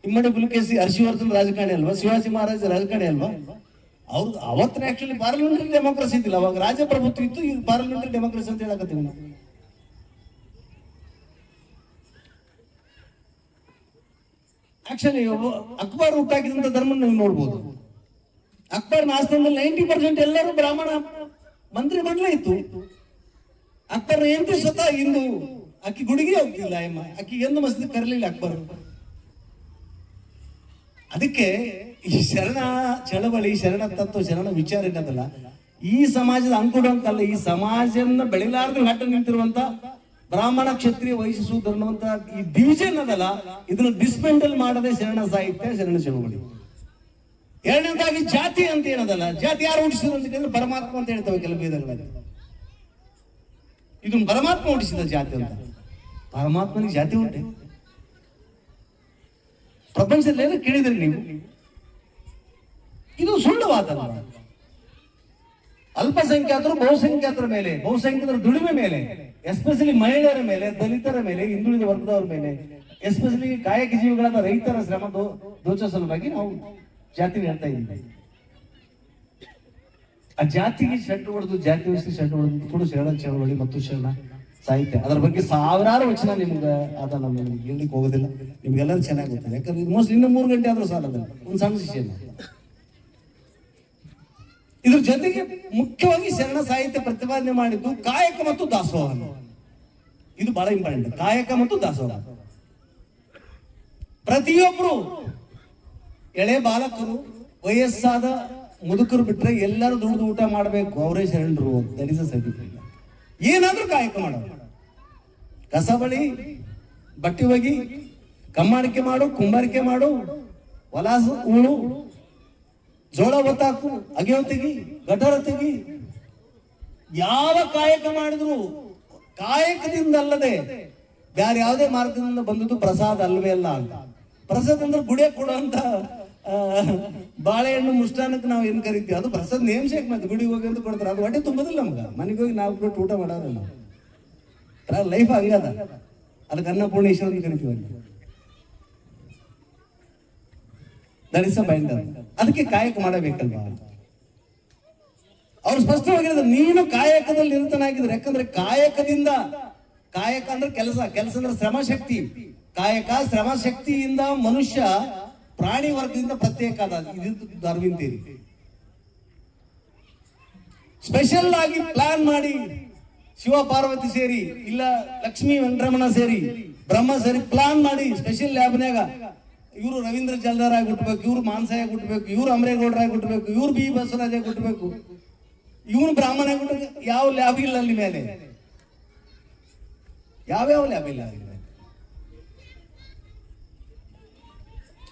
S1: ಇಮ್ಮಡಿ ಪುಲಕೇಶಿ ಹರ್ಷವರ್ಧನ್ ರಾಜಕಾರಣಿ ಅಲ್ವಾ? ಶಿವಾಜಿ ಮಹಾರಾಜ ರಾಜಕಾರಣಿ ಅಲ್ವಾ? ಅವ್ರು ಅವತ್ತಿನ ಆಕ್ಚುಲಿ ಪಾರ್ಲಿಮೆಂಟರಿ ಡೆಮೋಕ್ರಸಿ ಇದ್ದಿಲ್ಲ. ಅವಾಗ ರಾಜಪ್ರಭುತ್ವ ಇತ್ತು, ಈಗ ಪಾರ್ಲಿಮೆಂಟರಿ ಡೆಮೋಕ್ರಸಿ ಅಂತ ಹೇಳಕತ್ತೀವಿ ನಾವು. ಆಕ್ಚುಲಿ ಅಕ್ಬರ್ ಹುಟ್ಟಾಕಿದಂತ ಧರ್ಮ ನೀವು ನೋಡ್ಬೋದು. ಅಕ್ಬರ್ ಆಸ್ಥಾನದಲ್ಲಿ ನೈಂಟಿ ಪರ್ಸೆಂಟ್ ಎಲ್ಲರೂ ಬ್ರಾಹ್ಮಣ ಮಂತ್ರಿ ಮಂಡಲ ಇತ್ತು. ಅಕ್ಬರ್ ಹೆಂಡತಿ ಸ್ವತಃ ಇಂದು ಅಕ್ಕಿ ಗುಡಿಗೆ ಹೋಗ್ತಿಲ್ಲ ಅಮ್ಮ ಅಕ್ಕಿ ಎಂದು ಮಸೀದಿ ಕರಲಿಲ್ಲ ಅಕ್ಬರ್. ಅದಕ್ಕೆ ಈ ಶರಣ ಚಳವಳಿ, ಶರಣ ತತ್ವ, ಶರಣ ವಿಚಾರ ಏನದಲ್ಲ ಈ ಸಮಾಜದ ಅಂಕುಡ ಅಂತಲ್ಲ ಈ ಸಮಾಜನ ಬೆಳಿಲಾರ್ದು ಹಟ್ಟ ನಿಂತಿರುವಂತ ಬ್ರಾಹ್ಮಣ ಕ್ಷತ್ರಿಯ ಶೂದ್ರ ಅನ್ನುವಂತ ಈ ಡಿವಿಷನ್ ಅದಲ್ಲ ಇದನ್ನು ಡಿಸ್ಮೆಂಟಲ್ ಮಾಡದೆ ಶರಣ ಸಾಹಿತ್ಯ, ಶರಣ ಚಳವಳಿ. ಎರಡನೇದಾಗಿ ಜಾತಿ ಅಂತ ಏನದಲ್ಲ, ಜಾತಿ ಯಾರು ಹುಟ್ಟಿಸಿದ್ರು ಅಂತ ಕೇಳಿದ್ರೆ ಪರಮಾತ್ಮ ಅಂತ ಹೇಳ್ತವೆ ಕೆಲವು ವೇದಗಳಲ್ಲಿ. ಇದನ್ನು ಪರಮಾತ್ಮ ಹುಟ್ಟಿಸಿದ ಜಾತಿ ಅಂತ. ಪರಮಾತ್ಮನಿಗೆ ಜಾತಿ ಉಂಟೆ. ಪ್ರಪಂಚದಲ್ಲಿ ಕೇಳಿದ್ರಿ ನೀವು. ಇದು ಸುಳ್ಳು ವಾದಲ್ಲ ಅಲ್ಪಸಂಖ್ಯಾತರು ಬಹುಸಂಖ್ಯಾತರ ಮೇಲೆ, ಬಹುಸಂಖ್ಯಾತರ ದುಡಿಮೆ ಮೇಲೆ ಎಸ್ಪೆಷಲಿ ಮಹಿಳೆಯರ ಮೇಲೆ, ದಲಿತರ ಮೇಲೆ, ಹಿಂದುಳಿದ ವರ್ಗದವರ ಮೇಲೆ ಎಸ್ಪೆಷಲಿ ಕಾಯಕ ಜೀವಿಗಳಾದ ರೈತರ ಶ್ರಮ ದೋಚ ಸಲುವಾಗಿ ನಾವು ಜಾತಿ ಹೇಳ್ತಾ ಇದ್ದೀವಿ. ಆ ಜಾತಿಗೆ ಶೆಡ್ ಹೊಡೆದು, ಜಾತಿ ವ್ಯವಸ್ಥೆ ಶೆಡ್ ಹೊಡೆದು ಕೂಡ ಶರಣ ಚಳವಳಿ ಮತ್ತು ಶರಣ ಸಾಹಿತ್ಯ. ಅದರ ಬಗ್ಗೆ ಸಾವಿರಾರು ವಚನ ನಿಮ್ಗೆ ಅದ ನಮ್ಗೆ ಹೇಳಲಿಕ್ಕೆ ಹೋಗೋದಿಲ್ಲ. ನಿಮ್ಗೆಲ್ಲರೂ ಚೆನ್ನಾಗಿ ಗೊತ್ತಿದೆ. ಯಾಕಂದ್ರೆ ಮೋಸ್ಟ್ ಇನ್ನೂ ಮೂರು ಗಂಟೆ ಆದ್ರೂ ಸಾಲದ. ಒಂದು ಸಣ್ಣ ಶಿಷ್ಯ ಇದ್ರ ಜೊತೆಗೆ ಮುಖ್ಯವಾಗಿ ಶರಣ ಸಾಹಿತ್ಯ ಪ್ರತಿಪಾದನೆ ಮಾಡಿದ್ದು ಕಾಯಕ ಮತ್ತು ದಾಸೋಹ. ಇದು ಬಹಳ ಇಂಪಾರ್ಟೆಂಟ್ ಕಾಯಕ ಮತ್ತು ದಾಸೋಹ. ಪ್ರತಿಯೊಬ್ಬರು ಎಳೆ ಬಾಲಕರು, ವಯಸ್ಸಾದ ಮುದುಕರು ಬಿಟ್ರೆ ಎಲ್ಲರೂ ದುಡಿದು ಊಟ ಮಾಡಬೇಕು. ಅವರೇ ಶರಣರು ಇಸ್ ಸರ್ಟಿಫಿಕೇಟ್ ಏನಾದ್ರೂ ಕಾಯಕ ಮಾಡೋದು ಕಸ ಬಳಿ ಬಟ್ಟೆ ಒಗಿ ಕಮ್ಮಾಣಿಕೆ ಮಾಡು, ಕುಂಬಾರಿಕೆ ಮಾಡು, ಹೊಲಾಸು ಉಳು ಜೋಳ ಒತ್ತಾಕು ಅಗೆಯೋ ತೆಗಿ, ಗಡ್ಡರ ತೆಗಿ. ಯಾವ ಕಾಯಕ ಮಾಡಿದ್ರು? ಕಾಯಕದಿಂದ ಅಲ್ಲದೆ ಬೇರೆ ಯಾವುದೇ ಮಾರ್ಗದಿಂದ ಬಂದದ್ದು ಪ್ರಸಾದ ಅಲ್ವೇ ಅಲ್ಲ ಅಂತ. ಪ್ರಸಾದ ಅಂದ್ರೆ ಗುಡಿಯ ಕೊಡುವಂತ ಬಾಳೆಹಣ್ಣು ಮುಷ್ಟಾನಕ್ಕೆ ನಾವು ಏನ್ ಕರಿತೀವಿ? ಅದು ಪ್ರಸಾದ ನೇಮ್ ಶೇಕ್ ಮತ್ತೆ ಗುಡಿಗೆ ಹೋಗಿ ಅಂತ ಕೊಡ್ತಾರೆ. ಅದು ಹೊಟ್ಟೆ ತುಂಬೋದಿಲ್ಲ ನಮ್ಗೆ. ಮನೆಗೆ ಹೋಗಿ ನಾವು ಕೊಟ್ಟು ಊಟ ಮಾಡೋದಿಲ್ಲ. ಲೈಫ್ ಹಂಗದ. ಅದಕ್ಕೆ ಅನ್ನಪೂರ್ಣೇಶ್ವರ ಅಂತ ಕರಿತೀವಿ ಅಲ್ಲಿ. Is ಅದಕ್ಕೆ ಕಾಯಕ ಮಾಡಬೇಕಲ್ವಾ? ಅವ್ರು ಸ್ಪಷ್ಟವಾಗಿರೋದು ನೀನು ಕಾಯಕದಲ್ಲಿ ನಿರತನಾಗಿದ್ರೆ ಯಾಕಂದ್ರೆ ಕಾಯಕದಿಂದ, ಕಾಯಕ ಅಂದ್ರೆ ಕೆಲಸ ಕೆಲಸ ಅಂದ್ರೆ ಶ್ರಮ ಶಕ್ತಿ ಕಾಯಕ ಶ್ರಮ ಶಕ್ತಿಯಿಂದ ಮನುಷ್ಯ ಪ್ರಾಣಿ ವರ್ಗದಿಂದ ಪ್ರತ್ಯೇಕ ಥಿಯರಿ ಸ್ಪೆಷಲ್ ಆಗಿ ಪ್ಲಾನ್ ಮಾಡಿ ಶಿವ ಪಾರ್ವತಿ ಸೇರಿ, ಇಲ್ಲ ಲಕ್ಷ್ಮೀ ವೆಂಕಟರಮಣ ಸೇರಿ, ಬ್ರಹ್ಮ ಸೇರಿ ಪ್ಲಾನ್ ಮಾಡಿ ಸ್ಪೆಷಲ್ ಲ್ಯಾಬ್ನ್ಯಾಗ ಇವರು ರವೀಂದ್ರ ಜಲ್ದಾರ್ ಆಗಿ ಹುಟ್ಟಬೇಕು ಇವ್ರು ಮಾನ್ಸಾಯ ಹುಟ್ಟಬೇಕು ಇವ್ರು ಅಮರೇಗೌಡರಾಗಿ ಹುಟ್ಟಬೇಕು ಇವ್ರು ಬಿ ಬಸವರಾಜ ಹುಟ್ಟಬೇಕು ಇವನು ಬ್ರಾಹ್ಮಣ ಆಗಿ ಯಾವ ಲ್ಯಾಬ್ ಇಲ್ಲ ಅಲ್ಲಿ ಮೇಲೆ. ಯಾವ್ಯಾವ ಲ್ಯಾಬ್ ಇಲ್ಲ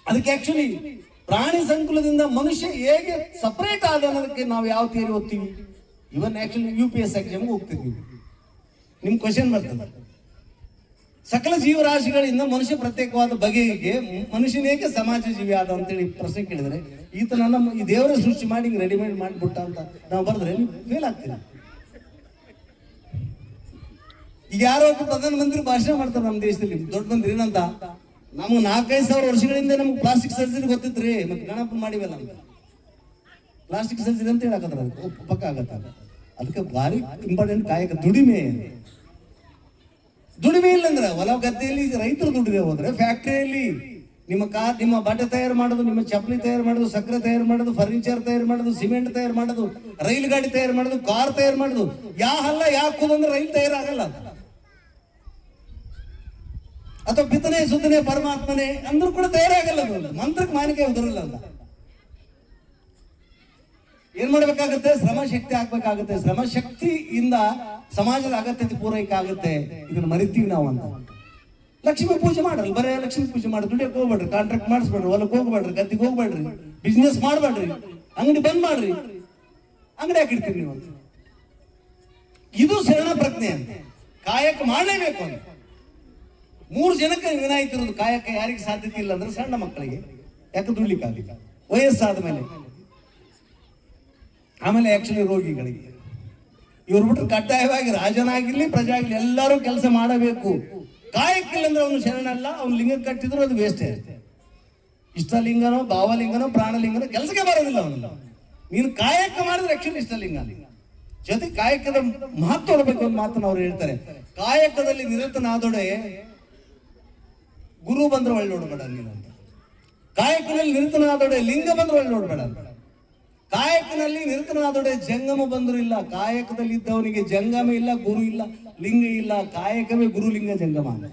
S1: ಅದಕ್ಕೆ ಆಕ್ಚುಲಿ ಪ್ರಾಣಿ ಸಂಕುಲದಿಂದ ಮನುಷ್ಯ ಹೇಗೆ ಸಪರೇಟ್ ಆದ ಅನ್ನೋದಕ್ಕೆ ನಾವು ಯಾವ ಥಿಯರಿ ಓದ್ತೀವಿ? Even actually U P S exam ಹೋಗ್ತಿದ್ವಿ ನಿಮ್ ಕ್ವಶನ್ ಬರ್ತದೆ. ಸಕಲ ಜೀವರಾಶಿಗಳಿಂದ ಮನುಷ್ಯ ಪ್ರತ್ಯೇಕವಾದ ಬಗೆಗೆ ಮನುಷ್ಯನೇಕೆ ಸಮಾಜ ಜೀವಿ ಆದ ಅಂತೇಳಿ ಪ್ರಶ್ನೆ ಕೇಳಿದ್ರೆ ಈತನನ್ನ ಈ ದೇವರ ಸೃಷ್ಟಿ ಮಾಡಿ ರೆಡಿಮೇಡ್ ಮಾಡಿಬಿಟ್ಟ ಅಂತ ನಾವು ಬರೆದ್ರೆ ಫೇಲ್ ಆಗ್ತೀರ. ಈಗ ಯಾರೋ ಒಬ್ಬ ಪ್ರಧಾನಮಂತ್ರಿ ಭಾಷಣ ಮಾಡ್ತಾರೆ ನಮ್ಮ ದೇಶದಲ್ಲಿ, ದೊಡ್ಡ ಮಂತ್ರಿ ಏನಂತ? ನಮ್ಗೆ ನಾಲ್ಕೈದು ಸಾವಿರ ವರ್ಷಗಳಿಂದ ನಮ್ಗೆ ಪ್ಲಾಸ್ಟಿಕ್ ಸರ್ಜರಿ ಗೊತ್ತಿದ್ರೆ ಮತ್ತೆ ಗಣಪ ಮಾಡಿವಲ್ಲ ಅಂತ ಪ್ಲಾಸ್ಟಿಕ್ ಸರ್ಜರಿ ಅಂತ ಹೇಳಕತ್ತಾರ ಅದಕ್ಕೆ ಪಕ್ಕ ಆಗತ್ತ ಅದಕ್ಕೆ ಭಾರಿ ಇಂಪಾರ್ಟೆಂಟ್ ಕಾಯಕ ದುಡಿಮೆ. ದುಡಿಮೆ ಇಲ್ಲಂದ್ರೆ ಹೊಲ ಗದ್ದೆಯಲ್ಲಿ ರೈತರು ದುಡಿದೆ ಹೋದ್ರೆ ಫ್ಯಾಕ್ಟರಿಯಲ್ಲಿ ನಿಮ್ಮ ಕಾರ್ ನಿಮ್ಮ ಬಟ್ಟೆ ತಯಾರು ಮಾಡೋದು, ನಿಮ್ಮ ಚಪ್ಪಲಿ ತಯಾರು ಮಾಡೋದು, ಸಕ್ಕರೆ ತಯಾರು ಮಾಡೋದು ಫರ್ನಿಚರ್ ತಯಾರು ಮಾಡೋದು ಸಿಮೆಂಟ್ ತಯಾರು ಮಾಡೋದು ರೈಲು ಗಾಡಿ ತಯಾರು ಮಾಡೋದು ಕಾರ್ ತಯಾರು ಮಾಡೋದು, ಯಾ ಹಲ್ಲ ಕೂದಂದ್ರೆ ರೈಲು ತಯಾರಾಗಲ್ಲ. ಅಥವಾ ಬಿತ್ತನೆ ಸುತ್ತನೆ, ಪರಮಾತ್ಮನೆ ಅಂದ್ರೂ ಕೂಡ ತಯಾರಾಗಲ್ಲ ಮಂತ್ರಕ್ಕೆ ಮಾನಿಕೆ ಉದರಲ್ಲ ಏನ್ ಮಾಡ್ಬೇಕಾಗತ್ತೆ? ಶ್ರಮಶಕ್ತಿ ಶ್ರಮಶಕ್ತಿಯಿಂದ ಶ್ರಮ ಶಕ್ತಿಯಿಂದ ಸಮಾಜದ ಅಗತ್ಯತೆ ಪೂರೈಕೆ ಆಗುತ್ತೆ, ಇದನ್ನ ಮರಿತೀವಿ ನಾವು ಅಂತ. ಲಕ್ಷ್ಮಿ ಪೂಜೆ ಮಾಡ್ರಿ ಬರೇ ಲಕ್ಷ್ಮಿ ಪೂಜೆ ಮಾಡಿ ದುಡಿಯಕ್ಕೆ ಹೋಗ್ಬೇಡ್ರಿ ಕಾಂಟ್ರಾಕ್ಟ್ ಮಾಡಿಸ್ಬೇಡ್ರಿ, ಹೊಲಕ್ಕೆ ಹೋಗ್ಬೇಡ್ರಿ, ಗದ್ದಿಗೆ ಹೋಗ್ಬೇಡ್ರಿ ಬಿಸ್ನೆಸ್ ಮಾಡ್ಬೇಡ್ರಿ, ಅಂಗಡಿ ಬಂದ್ ಮಾಡ್ರಿ, ಅಂಗಡಿ ಹಾಕಿಡ್ತೀರಿ ನೀವು ಅಂತ. ಇದು ಶರಣ ಪ್ರಜ್ಞೆ ಅಂತ. ಕಾಯಕ ಮಾಡಲೇಬೇಕು ಅಂತ. ಮೂರು ಜನಕ್ಕೆ ವಿನಾಯಿತಿ ಇರೋದು ಕಾಯಕ ಯಾರಿಗೆ ಸಾಧ್ಯತೆ ಇಲ್ಲ ಅಂದ್ರೆ ಸಣ್ಣ ಮಕ್ಕಳಿಗೆ. ಯಾಕೆ ದುಡ್ಲಿಕ್ಕಾಗಲಿಲ್ಲ? ವಯಸ್ಸಾದ ಮೇಲೆ ಆಮೇಲೆ ಆಕ್ಚುಲಿ ರೋಗಿಗಳಿಗೆ. ಇವ್ರು ಬಿಟ್ಟು ಕಡ್ಡಾಯವಾಗಿ ರಾಜನಾಗಿರ್ಲಿ ಪ್ರಜೆ ಆಗಿರ್ಲಿ ಎಲ್ಲರೂ ಕೆಲಸ ಮಾಡಬೇಕು. ಕಾಯಕ್ಕಿಲ್ಲ ಅಂದ್ರೆ ಅವನು ಶರಣಲ್ಲ, ಅವ್ನು ಲಿಂಗ ಕಟ್ಟಿದ್ರು ಅದು ವೇಸ್ಟೇ ಇಷ್ಟಲಿಂಗನೋ, ಭಾವಲಿಂಗನೋ, ಪ್ರಾಣಲಿಂಗನೋ ಕೆಲಸಕ್ಕೆ ಬರೋದಿಲ್ಲ ಅವನು. ನೀನು ಕಾಯಕ ಮಾಡಿದ್ರೆ ಆಕ್ಚುಲಿ ಇಷ್ಟಲಿಂಗ. ಜೊತೆ ಕಾಯಕದ ಮಹತ್ವ ಬಗ್ಗೆ ಅಂತ ಮಾತನ್ನು ಅವ್ರು ಹೇಳ್ತಾರೆ. ಕಾಯಕದಲ್ಲಿ ನಿರತನಾದೊಡೆ ಗುರು ಬಂದ್ರೆ ಒಳ್ಳೆ ನೋಡ್ಬೇಡ ನೀನು ಅಂತ. ಕಾಯಕದಲ್ಲಿ ನಿರತನಾದೊಡೆ ಲಿಂಗ ಬಂದ್ರೆ ಒಳ್ಳೆ ನೋಡ್ಬೇಡ ಅಂತ. ಕಾಯಕನಲ್ಲಿ ನಿರತನಾದೊಡೆ ಜಂಗಮ ಬಂದ್ರು ಇಲ್ಲ. ಕಾಯಕದಲ್ಲಿ ಇದ್ದವನಿಗೆ ಜಂಗಮ ಇಲ್ಲ, ಗುರು ಇಲ್ಲ, ಲಿಂಗ ಇಲ್ಲ. ಕಾಯಕವೇ ಗುರು, ಲಿಂಗ, ಜಂಗಮ ಅಂತ.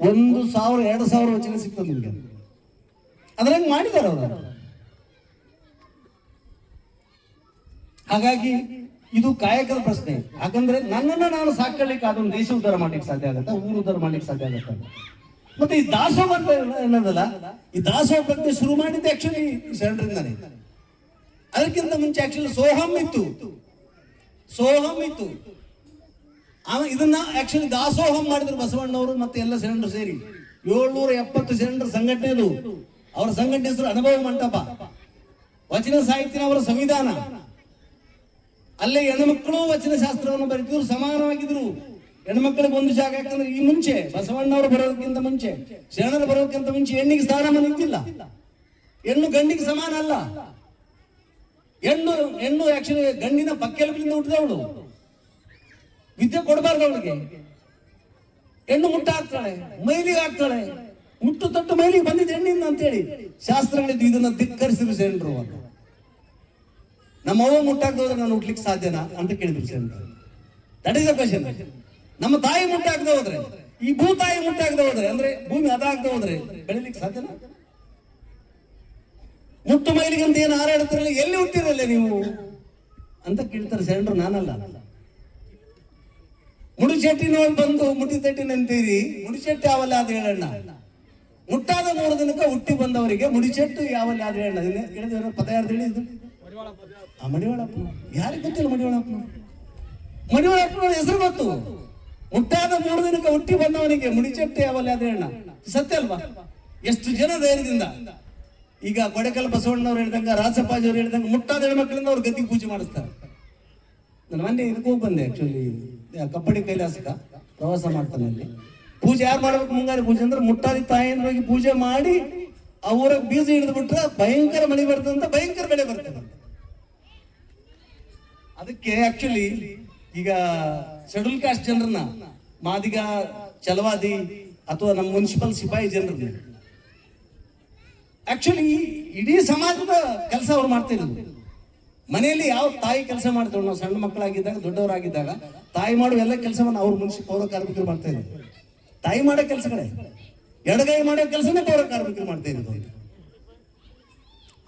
S1: ಒಂದು ಸಾವಿರ, ಎರಡು ಸಾವಿರ ವಚನ ಸಿಗ್ತದೆ ನಿಮಗೆ. ಅದ್ರಂಗ್ ಮಾಡಿದ್ದಾರೆ ಅವರು? ಹಾಗಾಗಿ ಇದು ಕಾಯಕದ ಪ್ರಶ್ನೆ. ಯಾಕಂದ್ರೆ ನನ್ನನ್ನ ನಾನು ಸಾಕೊಳ್ಳಿಕ್ಕೆ ಅದೊಂದು ದೇಶ ಉದ್ಧಾರ ಮಾಡ್ಲಿಕ್ಕೆ ಸಾಧ್ಯ ಆಗತ್ತ? ಊರು ಉದ್ಧಾರ ಮಾಡ್ಲಿಕ್ಕೆ ಸಾಧ್ಯ ಆಗತ್ತ? ಮತ್ತೆ ಈ ದಾಸೋಹ ಅನ್ನೋದಲ್ಲ ಈ ದಾಸೋಹ ಬಗ್ಗೆ ಶುರು ಮಾಡಿದ್ದೆ ಆಕ್ಚುಲಿ ಶರಣರಿಂದಾನೆ. ಅದಕ್ಕಿಂತ ಮುಂಚೆ ಆಕ್ಚುಲಿ ಸೋಹಂ ಇತ್ತು. ಸೋಹಂ ಇತ್ತು. ಇದನ್ನ ಆಕ್ಚುಲಿ ದಾಸೋಹಂ ಮಾಡಿದ್ರು ಬಸವಣ್ಣವರು ಮತ್ತೆ ಎಲ್ಲ ಸಿಲಿಂಡರ್ ಸೇರಿ. ಏಳ್ನೂರ ಎಪ್ಪತ್ತು ಸಿಲಿಂಡರ್ ಸಂಘಟನೆದು. ಅವರ ಸಂಘಟನೆ ಹೆಸರು ಅನುಭವ ಮಂಟಪ. ವಚನ ಸಾಹಿತ್ಯನ ಅವರ ಸಂವಿಧಾನ. ಅಲ್ಲೇ ಹೆಣ್ಮಕ್ಳು ವಚನ ಶಾಸ್ತ್ರವನ್ನು ಬರೀತಿದ್ರು ಸಮಾನವಾಗಿದ್ರು. ಹೆಣ್ಮಕ್ಳಿಗೆ ಒಂದು ಜಾಗ, ಯಾಕಂದ್ರೆ ಈ ಮುಂಚೆ ಬಸವಣ್ಣವರು ಬರೋದಕ್ಕಿಂತ ಮುಂಚೆ, ಶರಣರು ಬರೋದಕ್ಕಿಂತ ಮುಂಚೆ ಹೆಣ್ಣಿಗೆ ಸ್ಥಾನಮಾನ ಇದ್ದಿಲ್ಲ. ಹೆಣ್ಣು ಗಂಡಿಗೆ ಸಮಾನ ಅಲ್ಲ. ಹೆಣ್ಣು ಹೆಣ್ಣು ಆಕ್ಚುಲಿ ಗಂಡಿನ ಪಕ್ಕೆಲುಬಿನಿಂದ ಹುಟ್ಟಿದವಳು ವಿದ್ಯೆ ಕೊಡಬಾರ್ದು ಅವಳಿಗೆ. ಹೆಣ್ಣು ಮುಟ್ಟ ಹಾಕ್ತಾಳೆ ಮೈಲಿಗೆ ಹಾಕ್ತಾಳೆ ಮುಟ್ಟು ತೊಟ್ಟು ಮೈಲಿಗೆ ಬಂದಿದ್ದು ಹೆಣ್ಣಿಂದ ಅಂತೇಳಿ ಶಾಸ್ತ್ರಗಳಿದ್ದು ಇದನ್ನ ಧಿಕ್ಕರಿಸಿದ್ರು ಶರಣರು ಅವರು ನಮ್ಮ ಅವ್ವ ಹೋದ್ರೆ ನಾನು ಹುಟ್ಲಿಕ್ಕೆ ಸಾಧ್ಯನಾ ಅಂತ ಕೇಳಿದ್ರು ಶರಣರು ದಟ್ ಕ್ವಶನ್ ನಮ್ಮ ತಾಯಿ ಮುಟ್ಟಾಕ್ದ ಹೋದ್ರೆ, ಈ ಭೂ ತಾಯಿ ಹೋದ್ರೆ, ಅಂದ್ರೆ ಭೂಮಿ ಅದಾಗದ ಹೋದ್ರೆ ಬೆಳಿಲಿಕ್ಕೆ ಸಾಧ್ಯನಾ? ಮುಟ್ಟು ಮೈಲಿಗೆ ಅಂತ ಏನು ಹಾರಾಡ್ತಿರಲ್ಲ ಎಲ್ಲಿ ಹುಟ್ಟಿರಲ್ಲ ನೀವು? ಅಂತ ಕೇಳ್ತಾರೆ ಶರಣರು ನಾನಲ್ಲ. ಮುಡಿಚೆಟ್ಟಿನವ್ರು ಬಂದು ಮುಟ್ಟಿ ತಟ್ಟಿನಂತೀರಿ ಮುಡಿಚೆಟ್ಟು ಯಾವಲ್ಲ ಅದು ಹೇಳಣ್ಣ? ಮುಟ್ಟಾದ ಮೂರು ದಿನಕ್ಕೆ ಹುಟ್ಟಿ ಬಂದವರಿಗೆ ಮುಡಿಚೆಟ್ಟು ಯಾವಲ್ಲ ಅದು ಹೇಳಣ್ಣ? ಹೇಳಿದ್ರು ಹೇಳಿದ್ರೆ ಪದ ಯಾರ್ದು ಹೇಳಿದ್ದು ಆ ಮಡಿವಾಳಪ್ಪ. ಯಾರಿಗೆ ಗೊತ್ತಿಲ್ಲ ಮಡಿವಾಳಪ್ಪ? ಮಡಿವಾಳಪ್ಪ ಹೆಸರು ಗೊತ್ತು. ಮುಟ್ಟಾದ ಮೂರು ದಿನಕ್ಕೆ ಹುಟ್ಟಿ ಬಂದವನಿಗೆ ಮುಡಿಚೆಟ್ಟು ಯಾವಲ್ಲ ಅದು ಹೇಳಣ್ಣ? ಸತ್ಯ ಅಲ್ವಾ? ಎಷ್ಟು ಜನ ಧೈರ್ಯದಿಂದ. ಈಗ ಕೊಡೆಕಲ್ ಬಸವಣ್ಣವ್ರು ಹೇಳ್ದಂಗ ರಾಜಪ್ಪಾಜಿ ಅವ್ರು ಹೇಳ್ದಂಗ ಮುಟ್ಟಾದ ಹೆಣ್ಮಕ್ಳಿಂದ ಅವ್ರು ಗದ್ದಿಗೆ ಪೂಜೆ ಮಾಡಿಸ್ತಾರೆ ನಾನು ಮೊನ್ನೆ ಇದಕ್ಕೂ ಬಂದೆ ಆಕ್ಚುಲಿ ಕಪ್ಪಡಿ ಕೈಲಾಸಕ ಪ್ರವಾಸ ಮಾಡ್ತಾನೆ ಅಲ್ಲಿ ಪೂಜೆ ಯಾರು ಮಾಡ್ಬೇಕು ಮುಂಗಾರಿ ಪೂಜೆ ಅಂದ್ರೆ ಮುಟ್ಟಾದಿ ತಾಯಿಯನ್ನು ಹೋಗಿ ಪೂಜೆ ಮಾಡಿ ಅವರ ಬೀಜ ಹಿಡಿದು ಬಿಟ್ರೆ ಭಯಂಕರ ಮಳೆ ಬರ್ತದೆ ಅಂತ ಭಯಂಕರ ಬೆಳೆ ಬರ್ತದೆ. ಅದಕ್ಕೆ ಆಕ್ಚುಲಿ ಈಗ ಶೆಡ್ಯೂಲ್ ಕಾಸ್ಟ್ ಜನರನ್ನ, ಮಾದಿಗ, ಚಲವಾದಿ ಅಥವಾ ನಮ್ಮ ಮುನ್ಸಿಪಲ್ ಸಿಪಾಯಿ ಜನರನ್ನ ಆಕ್ಚುಲಿ ಇಡೀ ಸಮಾಜದ ಕೆಲಸ ಅವ್ರು ಮಾಡ್ತಿರೋದು ಮನೆಯಲ್ಲಿ ಯಾವ ತಾಯಿ ಕೆಲಸ ಮಾಡ್ತೇವೆ ನಾವು ಸಣ್ಣ ಮಕ್ಕಳಾಗಿದ್ದಾಗ, ದೊಡ್ಡವರಾಗಿದ್ದಾಗ, ತಾಯಿ ಮಾಡುವ ಎಲ್ಲ ಕೆಲಸವನ್ನು ಅವ್ರ ಮುನ್ಸಿ, ಪೌರ ಕಾರ್ಮಿಕರು ಮಾಡ್ತಾ ಇದ್ರು. ತಾಯಿ ಮಾಡೋ ಕೆಲಸಗಳೇ. ಎಡಗೈ ಮಾಡೋ ಕೆಲಸನೇ ಪೌರ ಕಾರ್ಮಿಕರು ಮಾಡ್ತಾ ಇದ್ರು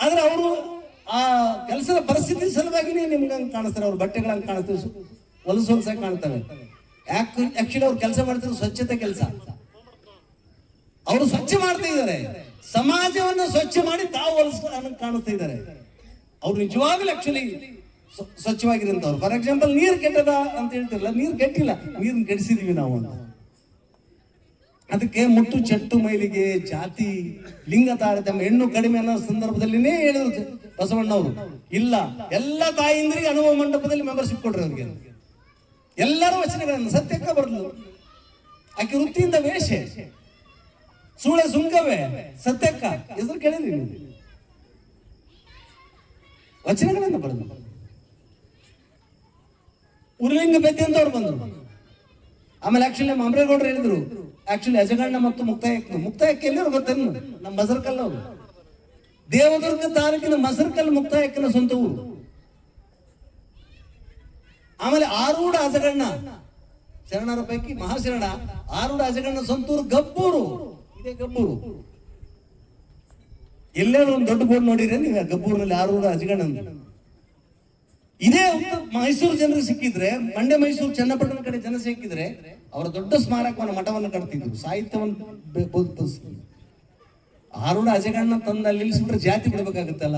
S1: ಆದ್ರೆ ಅವರು ಆ ಕೆಲಸದ ಪರಿಸ್ಥಿತಿ ಸಲುವಾಗಿನೇ ನಿಮ್ಗೆ ಹಂಗೆ ಕಾಣಿಸ್ತಾರೆ. ಅವ್ರ ಬಟ್ಟೆಗಳಂಗೆ ಕಾಣಿಸ್ತವೆ ಹೊಲಸು ಹೊಲಸಾಗಿ ಕಾಣ್ತವೆ. ಆಕ್ಚುಲಿ ಅವ್ರು ಕೆಲಸ ಮಾಡ್ತಿದ್ರು ಸ್ವಚ್ಛತೆ ಕೆಲಸ. ಅವರು ಸ್ವಚ್ಛ ಮಾಡ್ತಾ ಇದ್ದಾರೆ. ಸಮಾಜವನ್ನು ಸ್ವಚ್ಛ ಮಾಡಿ ತಾವು ಹೊಲಸ ಕಾಣಿಸ್ತಾ ಇದ್ದಾರೆ. ಅವ್ರು ನಿಜವಾಗ್ಲೂ ಆಕ್ಚುಲಿ ಸ್ವಚ್ಛವಾಗಿರಂತವ್ರು ಫಾರ್ ಎಕ್ಸಾಂಪಲ್ ನೀರು ಕೆಟ್ಟದ ಅಂತ ಹೇಳ್ತಿರಲ್ಲ, ನೀರು ಕೆಟ್ಟಿಲ್ಲ ನೀರನ್ನ ಕೆಡಿಸಿದೀವಿ ನಾವು ಅಂತ. ಅದಕ್ಕೆ ಮುಟ್ಟು ಚೆಟ್ಟು ಮೈಲಿಗೆ ಜಾತಿ, ಲಿಂಗ ತಾರತಮ್ಯ, ಹೆಣ್ಣು ಕಡಿಮೆ ಅನ್ನೋ ಸಂದರ್ಭದಲ್ಲಿನೇ ಹೇಳಿದ್ರು ಬಸವಣ್ಣವರು. ಇಲ್ಲ, ಎಲ್ಲ ತಾಯಿಂದ್ರಿಗೆ ಅನುಭವ ಮಂಟಪದಲ್ಲಿ ಮೆಂಬರ್ಶಿಪ್ ಕೊಡ್ರಿ ಅವ್ರಿಗೆ. ಎಲ್ಲರೂ ವಚನಗಳನ್ನು, ಸತ್ಯಕ್ಕೆ ಬರಲು ಆಕೆ ವೃತ್ತಿಯಿಂದ ವೇಷೆ. ಸುಳೆ ಸುಂಕವೇ ಸತ್ಯಕ್ಕ. ಹೆಸರು ಕೇಳಿದ್ರಿ ನೀವು? ವಚನಗಳನ್ನು ಬರೆದು. ಉರ್ಲಿಂಗ ಬೆತ್ತಿ ಅಂತ ಅವ್ರು ಬಂದ್ರು. ಆಮೇಲೆ ಆಕ್ಚುಲಿ ನಮ್ಮ ಅಮರೇಗೌಡರು ಹೇಳಿದ್ರು ಆಕ್ಚುಲಿ ಅಜಗಣ್ಣ ಮತ್ತು ಮುಕ್ತಾಯಕ್ಕೆ. ಮುಕ್ತಾಯಕ್ಕೆ ಎಲ್ಲಿರು ಗೊತ್ತೇನು ನಮ್ಮ ಮಸರ್ಕಲ್ ಅವರು. ದೇವದುರ್ಗ ತಾಲೂಕಿನ ಮಸರ್ಕಲ್ ಮುಕ್ತಾಯಕ್ಕನ ಸ್ವಂತ ಊರು. ಆಮೇಲೆ ಆರೂಢ ಅಜಗಣ್ಣ. ಶರಣರ ಪೈಕಿ ಮಹಾಶರಣ. ಆರೂಢ ಅಜಗಣ್ಣ ಸ್ವಂತ ಗಬ್ಬೂರು. ಇದೇ ಗಬ್ಬೂರು. ಎಲ್ಲೇನೋ ಒಂದು ದೊಡ್ಡ ಬೋರ್ಡ್ ನೋಡಿದ್ರೆ ನೀವು ಗಬ್ಬೂರಿನಲ್ಲಿ ಆರೂಢ ಅಜಗಣ್ಣ ಅಂತ ಇದೇ ಮೈಸೂರು ಜನರು ಸಿಕ್ಕಿದ್ರೆ, ಮಂಡ್ಯ, ಮೈಸೂರು ಚನ್ನಪಟ್ಟಣ ಕಡೆ ಜನ ಸಿಕ್ಕಿದ್ರೆ ಅವರ ದೊಡ್ಡ ಸ್ಮಾರಕವನ್ನು, ಮಠವನ್ನು ಕಟ್ತಿದ್ರು. ಸಾಹಿತ್ಯವನ್ನು. ಆರುಣ ಅಜಗಣ್ಣ ತಂದ ನಿಲ್ಲಿಸ್ಬಿಟ್ರೆ ಜಾತಿ ಬಿಡ್ಬೇಕಾಗತ್ತಲ್ಲ?